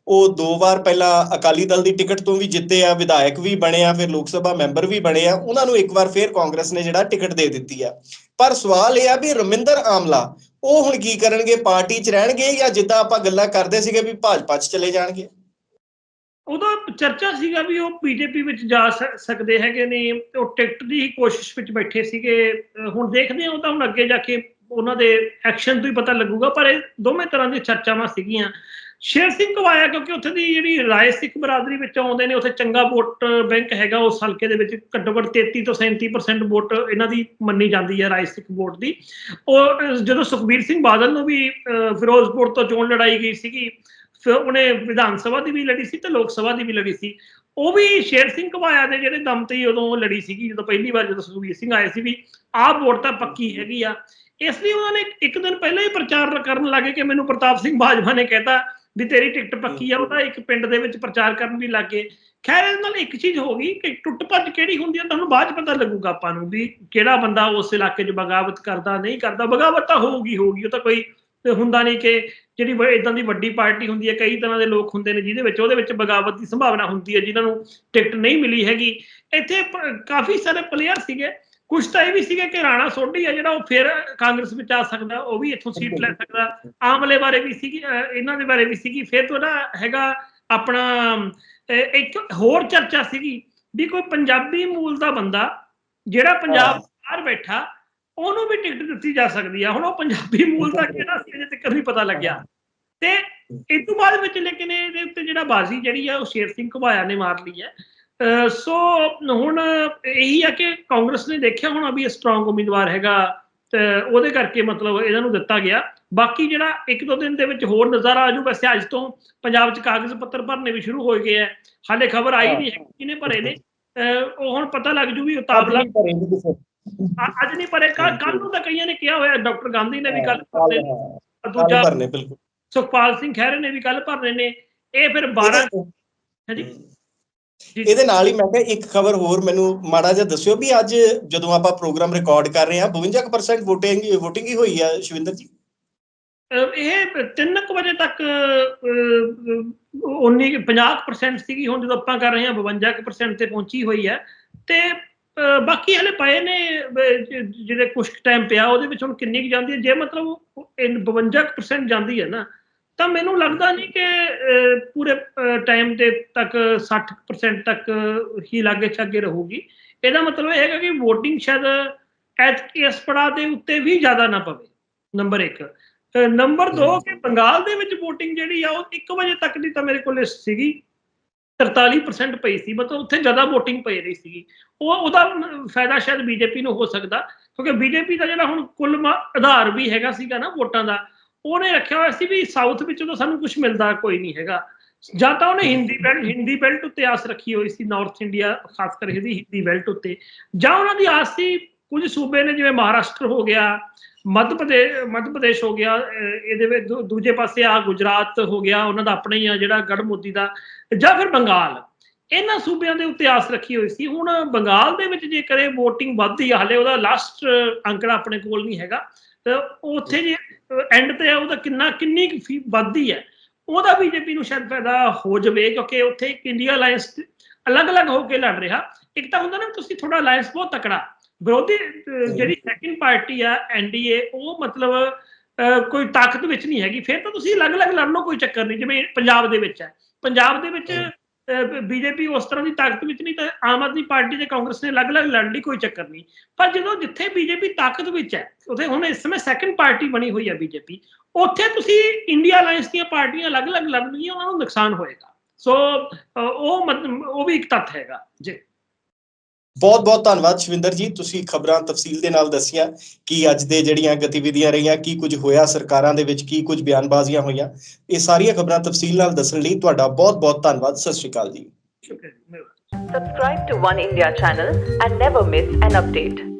ਉਹ ਦੋ ਵਾਰ ਪਹਿਲਾਂ ਅਕਾਲੀ ਦਲ ਦੀ ਟਿਕਟ ਤੋਂ ਵੀ ਜਿੱਤੇ ਆ, ਵਿਧਾਇਕ ਵੀ ਬਣੇ ਆ, ਫਿਰ ਲੋਕ ਸਭਾ ਮੈਂਬਰ ਵੀ ਬਣੇ ਆ। ਉਹਨਾਂ ਨੂੰ ਇੱਕ ਵਾਰ ਫੇਰ ਕਾਂਗਰਸ ਨੇ ਜਿਹੜਾ ਟਿਕਟ ਦੇ ਦਿੱਤੀ ਆ ਪਰ ਸਵਾਲ ਇਹ ਆ ਵੀ ਰਮਿੰਦਰ ਆਮਲਾ, ਉਹ ਹੁਣ ਕੀ ਕਰਨਗੇ? ਪਾਰਟੀ 'ਚ ਰਹਿਣਗੇ ਜਾਂ ਜਿੱਦਾਂ ਆਪਾਂ ਗੱਲਾਂ ਕਰਦੇ ਸੀਗੇ ਵੀ ਭਾਜਪਾ 'ਚ ਚਲੇ ਜਾਣਗੇ? ਉਹਦਾ ਚਰਚਾ ਸੀਗਾ ਵੀ ਉਹ ਬੀਜੇਪੀ ਵਿੱਚ ਜਾ ਸਕਦੇ ਹੈਗੇ ਨੇ ਉਹ ਟਿਕਟ ਦੀ ਕੋਸ਼ਿਸ਼ ਵਿੱਚ ਬੈਠੇ ਸੀਗੇ। ਹੁਣ ਦੇਖਦੇ ਹਾਂ, ਉਹ ਤਾਂ ਹੁਣ ਅੱਗੇ ਜਾ ਕੇ ਉਹਨਾਂ ਦੇ ਐਕਸ਼ਨ ਤੋਂ ਹੀ ਪਤਾ ਲੱਗੂਗਾ, ਪਰ ਇਹ ਦੋਵੇਂ ਤਰ੍ਹਾਂ ਦੀਆਂ ਚਰਚਾਵਾਂ ਸੀਗੀਆਂ। ਸ਼ੇਰ ਸਿੰਘ ਕਵਾਇਆ ਕਿਉਂਕਿ ਉੱਥੇ ਦੀ ਜਿਹੜੀ ਰਾਏ ਸਿੱਖ ਬਰਾਦਰੀ ਵਿੱਚ ਆਉਂਦੇ ਨੇ, ਉੱਥੇ ਚੰਗਾ ਵੋਟ ਬੈਂਕ ਹੈਗਾ, ਉਸ ਹਲਕੇ ਦੇ ਵਿੱਚ ਘੱਟੋ ਘੱਟ 33 ਤੋਂ 37% ਵੋਟ ਇਹਨਾਂ ਦੀ ਮੰਨੀ ਜਾਂਦੀ ਹੈ ਰਾਏ ਸਿੱਖ ਵੋਟ ਦੀ। ਉਹ ਜਦੋਂ ਸੁਖਬੀਰ ਸਿੰਘ ਬਾਦਲ ਨੂੰ ਵੀ ਫਿਰੋਜ਼ਪੁਰ ਤੋਂ ਚੋਣ ਲੜਾਈ ਗਈ ਸੀਗੀ ਉਹਨੇ ਵਿਧਾਨ ਸਭਾ ਦੀ ਵੀ ਲੜੀ ਸੀ ਤੇ ਲੋਕ ਸਭਾ ਦੀ ਵੀ ਲੜੀ ਸੀ। ਉਹ ਵੀ ਸ਼ੇਰ ਸਿੰਘ ਘਵਾਇਆ ਦੇ ਜਿਹੜੇ ਦਮ ਤੇ ਉਦੋਂ ਲੜੀ ਸੀਗੀ, ਜਦੋਂ ਪਹਿਲੀ ਵਾਰ ਜਦੋਂ ਸੁਖਬੀਰ ਸਿੰਘ ਆਏ ਸੀ ਵੀ ਆਹ ਵੋਟ ਤਾਂ ਪੱਕੀ ਹੈਗੀ ਆ। ਇਸ ਲਈ ਉਹਨਾਂ ਨੇ ਇੱਕ ਦਿਨ ਪਹਿਲਾਂ ਹੀ ਪ੍ਰਚਾਰ ਕਰਨ ਲੱਗੇ ਕਿ ਮੈਨੂੰ ਪ੍ਰਤਾਪ ਸਿੰਘ ਬਾਜਵਾ ਨੇ ਕਹਿਤਾ ਵੀ ਤੇਰੀ ਟਿਕਟ ਪੱਕੀ ਆ, ਉਹਦਾ ਇੱਕ ਪਿੰਡ ਦੇ ਵਿੱਚ ਪ੍ਰਚਾਰ ਕਰਨ ਵੀ ਲੱਗੇ ਖੈਰ, ਇਹਦੇ ਨਾਲ ਇੱਕ ਚੀਜ਼ ਹੋ ਗਈ ਕਿ ਟੁੱਟ ਭੱਜ ਕਿਹੜੀ ਹੁੰਦੀ ਹੈ ਤੁਹਾਨੂੰ ਬਾਅਦ ਚ ਪਤਾ ਲੱਗੂਗਾ ਆਪਾਂ ਨੂੰ ਵੀ ਕਿਹੜਾ ਬੰਦਾ ਉਸ ਇਲਾਕੇ 'ਚ ਬਗਾਵਤ ਕਰਦਾ, ਨਹੀਂ ਕਰਦਾ, ਬਗਾਵਤ ਤਾਂ ਹੋਊਗੀ ਹੋਊਗੀ, ਉਹ ਤਾਂ ਕੋਈ ਤੇ ਹੁੰਦਾ ਨਹੀਂ ਕਿ ਜਿਹੜੀ ਇਦਾਂ ਦੀ ਵੱਡੀ ਪਾਰਟੀ ਹੁੰਦੀ ਹੈ ਕਈ ਤਰ੍ਹਾਂ ਦੇ ਲੋਕ ਹੁੰਦੇ ਨੇ ਜਿਹਦੇ ਵਿੱਚ ਉਹਦੇ ਵਿੱਚ ਬਗਾਵਤ ਦੀ ਸੰਭਾਵਨਾ ਹੁੰਦੀ ਹੈ ਜਿਨ੍ਹਾਂ ਨੂੰ ਟਿਕਟ ਨਹੀਂ ਮਿਲੀ ਹੈਗੀ। ਇੱਥੇ ਕਾਫੀ ਸਾਰੇ ਪਲੇਅਰ ਸੀਗੇ। ਕੁਝ ਤਾਂ ਇਹ ਵੀ ਸੀਗੇ ਕਿ ਰਾਣਾ ਸੋਢੀ ਆ ਜਿਹੜਾ ਉਹ ਫਿਰ ਕਾਂਗਰਸ ਵਿੱਚ ਆ ਸਕਦਾ ਉਹ ਵੀ ਇੱਥੋਂ ਸੀਟ ਲੈ ਸਕਦਾ। ਆਮਲੇ ਬਾਰੇ ਵੀ ਸੀਗੀ ਇਹਨਾਂ ਦੇ ਬਾਰੇ ਵੀ ਸੀਗੀ। ਫਿਰ ਤੋਂ ਨਾ ਹੈਗਾ ਆਪਣਾ ਇੱਕ ਹੋਰ ਚਰਚਾ ਸੀਗੀ ਵੀ ਕੋਈ ਪੰਜਾਬੀ ਮੂਲ ਦਾ ਬੰਦਾ ਜਿਹੜਾ ਪੰਜਾਬ ਬਾਹਰ ਬੈਠਾ ਉਹਨੂੰ ਵੀ ਟਿਕਟ ਦਿੱਤੀ ਜਾ ਸਕਦੀ ਆ। ਹੁਣ ਉਹ ਪੰਜਾਬੀ ਮੂਲ ਦਾ ਕਿਹੜਾ ਸੀ ਅਜੇ ਤੱਕ ਨਹੀਂ ਪਤਾ ਲੱਗਿਆ। ਤੇ ਇਸ ਤੋਂ ਬਾਅਦ ਵਿੱਚ ਲੇਕਿਨ ਇਹਦੇ ਉੱਤੇ ਜਿਹੜਾ ਬਾਜ਼ੀ ਜਿਹੜੀ ਆ ਉਹ ਸ਼ੇਰ ਸਿੰਘ ਘੁਬਾਇਆ ਨੇ ਮਾਰ ਲਈ ਹੈ। ਸੋ ਹੁਣ ਇਹੀ ਆ ਕਿ ਕਾਂਗਰਸ ਨੇ ਦੇਖਿਆ ਹੁਣ ਅਭੀ ਸਟਰੋਂਗ ਉਮੀਦਵਾਰ ਹੈਗਾ ਤੇ ਉਹਦੇ ਕਰਕੇ ਮਤਲਬ ਇਹਨਾਂ ਨੂੰ ਦਿੱਤਾ ਗਿਆ। ਬਾਕੀ ਜਿਹੜਾ ਇੱਕ ਦੋ ਦਿਨ ਦੇ ਵਿੱਚ ਹੋਰ ਨਜ਼ਾਰਾ ਆਜੂ ਵੈਸੇ ਅੱਜ ਤੋਂ ਪੰਜਾਬ 'ਚ ਕਾਗਜ਼ ਪੱਤਰ ਭਰਨੇ ਵੀ ਸ਼ੁਰੂ ਹੋ ਗਏ ਆ। ਹਾਲੇ ਖਬਰ ਆਈ ਨਹੀਂ ਹੈ ਕਿਹਨੇ ਭਰੇ ਨੇ। ਉਹ ਹੁਣ ਪਤਾ ਲੱਗ ਜੂ ਵੀ ਉਤਾਵਲਾ ਅੱਜ ਨਹੀਂ ਭਰੇ ਕੱਲ ਨੂੰ ਤਾਂ ਕਈਆਂ ਨੇ ਕਿਹਾ ਹੋਇਆ ਡਾਕਟਰ ਗਾਂਧੀ ਨੇ ਵੀ ਕੱਲ ਭਰਨੇ ਦੂਜਾ ਭਰਨੇ ਬਿਲਕੁਲ। ਸੁਖਪਾਲ ਸਿੰਘ ਖਹਿਰੇ ਨੇ ਵੀ ਕੱਲ ਭਰਨੇ ਨੇ ਇਹ ਫਿਰ 12 ਹਾਂਜੀ। ਜੀ। ਇਹਦੇ ਨਾਲ ਹੀ ਮੈਂ ਕਿਹਾ ਇੱਕ ਖਬਰ ਹੋਰ ਮੈਨੂੰ ਮਾੜਾ ਜਿਹਾ ਦੱਸਿਓ ਵੀ ਅੱਜ ਜਦੋਂ ਆਪਾਂ ਪ੍ਰੋਗਰਾਮ ਰਿਕਾਰਡ ਕਰ ਰਹੇ ਹਾਂ 52% ਵੋਟਿੰਗ ਵੋਟਿੰਗ ਹੀ ਹੋਈ ਆ ਸ਼ਿਵਿੰਦਰ ਜੀ? ਇਹ 3 ਵਜੇ ਤੱਕ ਅਹ, ਅਹ, 19 50% ਸੀਗੀ ਹੁਣ ਜਦੋਂ ਆਪਾਂ ਕਰ ਰਹੇ ਹਾਂ 52% ਤੇ ਪਹੁੰਚੀ ਹੋਈ ਹੈ। ਤੇ ਬਾਕੀ ਹਲੇ ਪਏ ਨੇ ਜਿਹੜੇ ਕੁਝ ਟਾਈਮ ਪਿਆ ਉਹਦੇ ਵਿੱਚ ਹੁਣ ਕਿੰਨੀ ਕੁ ਜਾਂਦੀ ਹੈ? ਜੇ ਮਤਲਬ ਉਹ ਇਹ 52% ਜਾਂਦੀ ਹੈ ਨਾ ਤਾਂ ਮੈਨੂੰ ਲੱਗਦਾ ਨਹੀਂ ਕਿ ਪੂਰੇ ਟਾਈਮ ਦੇ ਤੱਕ 60% ਤੱਕ ਹੀ ਲਾਗੇ ਛਾਗੇ ਰਹੂਗੀ। ਇਹਦਾ ਮਤਲਬ ਇਹ ਹੈਗਾ ਕਿ VOTING ਸ਼ਾਇਦ ਐਤ ਇਸ ਪੜਾਅ ਦੇ ਉੱਤੇ ਵੀ ਜ਼ਿਆਦਾ ਨਾ ਪਵੇ ਨੰਬਰ 1 ਨੰਬਰ 2 ਕਿ ਬੰਗਾਲ ਦੇ ਵਿੱਚ VOTING ਜਿਹੜੀ ਆ ਉਹ 1 ਵਜੇ ਤੱਕ ਦੀ ਤਾਂ ਮੇਰੇ ਕੋਲ ਲਿਸਟ ਸੀਗੀ। 43% ਪਈ ਸੀ, ਮਤਲਬ ਉੱਥੇ ਜ਼ਿਆਦਾ VOTING ਪਈ ਰਹੀ ਸੀਗੀ। ਉਹ, ਉਹਦਾ ਫਾਇਦਾ ਸ਼ਾਇਦ ਬੀਜੇਪੀ ਨੂੰ ਹੋ ਸਕਦਾ, ਕਿਉਂਕਿ ਬੀਜੇਪੀ ਦਾ ਜਿਹੜਾ ਹੁਣ ਕੁੱਲ ਮ- ਆਧਾਰ ਵੀ ਹੈਗਾ ਸੀਗਾ ਨਾ ਵੋਟਾਂ ਦਾ, ਉਹਨੇ ਰੱਖਿਆ ਹੋਇਆ ਸੀ ਵੀ ਸਾਊਥ ਵਿੱਚ ਤਾਂ ਸਾਨੂੰ ਕੁਝ ਮਿਲਦਾ ਕੋਈ ਨਹੀਂ ਹੈਗਾ। ਜਾਂ ਤਾਂ ਉਹਨੇ ਹਿੰਦੀ ਬੈਲਟ ਹਿੰਦੀ ਬੈਲਟ ਉੱਤੇ ਆਸ ਰੱਖੀ ਹੋਈ ਸੀ ਨਾਰਥ ਇੰਡੀਆ ਖਾਸ ਕਰਕੇ ਇਹਦੀ ਹਿੰਦੀ ਬੈਲਟ ਉੱਤੇ। ਜਾਂ ਉਹਨਾਂ ਦੀ ਆਸ ਸੀ ਕੁਝ ਸੂਬੇ ਨੇ ਜਿਵੇਂ ਮਹਾਰਾਸ਼ਟਰ ਹੋ ਗਿਆ, ਮੱਧ ਪ੍ਰਦੇਸ਼ ਮੱਧ ਪ੍ਰਦੇਸ਼ ਹੋ ਗਿਆ ਇਹਦੇ ਵਿੱਚ ਦੂਜੇ ਪਾਸੇ ਆ ਗੁਜਰਾਤ ਹੋ ਗਿਆ, ਉਹਨਾਂ ਦਾ ਆਪਣਾ ਹੀ ਆ ਜਿਹੜਾ ਗੜਮੋਦੀ ਦਾ, ਜਾਂ ਫਿਰ ਬੰਗਾਲ। ਇਹਨਾਂ ਸੂਬਿਆਂ ਦੇ ਉੱਤੇ ਆਸ ਰੱਖੀ ਹੋਈ ਸੀ। ਹੁਣ ਬੰਗਾਲ ਦੇ ਵਿੱਚ ਜੇ ਕਰੇ, VOTING ਵੱਧਦੀ ਆ, ਹਲੇ ਉਹਦਾ ਲਾਸਟ ਅੰਕੜਾ ਆਪਣੇ ਕੋਲ ਨਹੀਂ ਹੈਗਾ। ਤੇ ਉੱਥੇ ਜੇ ਐਂਡ ਤੇ ਆ, ਉਹਦਾ ਕਿੰਨਾ, ਕਿੰਨੀ ਕੁ ਫੀ ਵੱਧਦੀ ਹੈ ਉਹਦਾ ਬੀਜੇਪੀ ਨੂੰ ਸ਼ਾਇਦ ਫਾਇਦਾ ਹੋ ਜਾਵੇ, ਕਿਉਂਕਿ ਉੱਥੇ ਇੱਕ ਇੰਡੀਆ ਅਲਾਈਅੰਸ ਅਲੱਗ-ਅਲੱਗ ਹੋ ਕੇ ਲੜ ਰਿਹਾ। ਇੱਕ ਤਾਂ ਹੁੰਦਾ ਨਾ, ਤੁਸੀਂ ਥੋੜਾ ਅਲਾਈਅੰਸ ਬਹੁਤ ਤਕੜਾ। ਵਿਰੋਧੀ ਜਿਹੜੀ ਸੈਕਿੰਡ ਪਾਰਟੀ ਆ ਐਨਡੀਏ ਉਹ ਮਤਲਬ ਕੋਈ ਤਾਕਤ ਵਿੱਚ ਨਹੀਂ ਹੈਗੀ। ਫਿਰ ਤਾਂ ਤੁਸੀਂ ਅਲੱਗ-ਅਲੱਗ ਲੜ ਲਓ ਕੋਈ ਚੱਕਰ ਨਹੀਂ ਜਿਵੇਂ ਪੰਜਾਬ ਦੇ ਵਿੱਚ ਹੈ। ਪੰਜਾਬ ਦੇ ਵਿੱਚ ਬੀਜੇਪੀ ਉਸ ਤਰ੍ਹਾਂ ਦੀ ਤਾਕਤ ਵਿੱਚ ਨਹੀਂ ਤਾਂ ਆਮ ਆਦਮੀ ਪਾਰਟੀ ਤੇ ਕਾਂਗਰਸ ਨੇ ਅਲੱਗ-ਅਲੱਗ ਲੜ ਲਈ ਕੋਈ ਚੱਕਰ ਨਹੀਂ। ਪਰ ਜਦੋਂ ਜਿੱਥੇ ਬੀਜੇਪੀ ਤਾਕਤ ਵਿੱਚ ਹੈ ਉੱਥੇ ਹੁਣ ਇਸ ਸਮੇਂ ਸੈਕੰਡ ਪਾਰਟੀ ਬਣੀ ਹੋਈ ਹੈ ਬੀਜੇਪੀ ਉੱਥੇ ਤੁਸੀਂ ਇੰਡੀਆ ਅਲਾਈਅੰਸ ਦੀਆਂ ਪਾਰਟੀਆਂ ਅਲੱਗ-ਅਲੱਗ ਲੜਨਗੀਆਂ ਉਹਨਾਂ ਨੂੰ ਨੁਕਸਾਨ ਹੋਏਗਾ। ਸੋ ਉਹ ਉਹ ਵੀ ਇੱਕ ਤੱਥ ਹੈਗਾ। ਜੀ। ਬਹੁਤ ਬਹੁਤ ਧੰਨਵਾਦ ਸ਼ਵਿੰਦਰ ਜੀ, ਤੁਸੀਂ ਖਬਰਾਂ ਤਫਸੀਲ ਦੇ ਨਾਲ ਦੱਸੀਆਂ ਕਿ ਅੱਜ ਦੇ ਜਿਹੜੀਆਂ ਗਤੀਵਿਧੀਆਂ ਰਹੀਆਂ, ਕੀ ਕੁਝ ਹੋਇਆ ਸਰਕਾਰਾਂ ਦੇ ਵਿੱਚ, ਕੀ ਕੁਝ ਬਿਆਨਬਾਜ਼ੀਆਂ ਹੋਈਆਂ, ਇਹ ਸਾਰੀਆਂ ਖਬਰਾਂ ਤਫਸੀਲ ਨਾਲ ਦੱਸਣ ਲਈ ਤੁਹਾਡਾ ਬਹੁਤ ਬਹੁਤ ਧੰਨਵਾਦ, ਸਤਿ ਸ਼੍ਰੀ ਅਕਾਲ ਜੀ ਸ਼ੁਕਰੀਆ Subscribe to One India channel and never miss an update.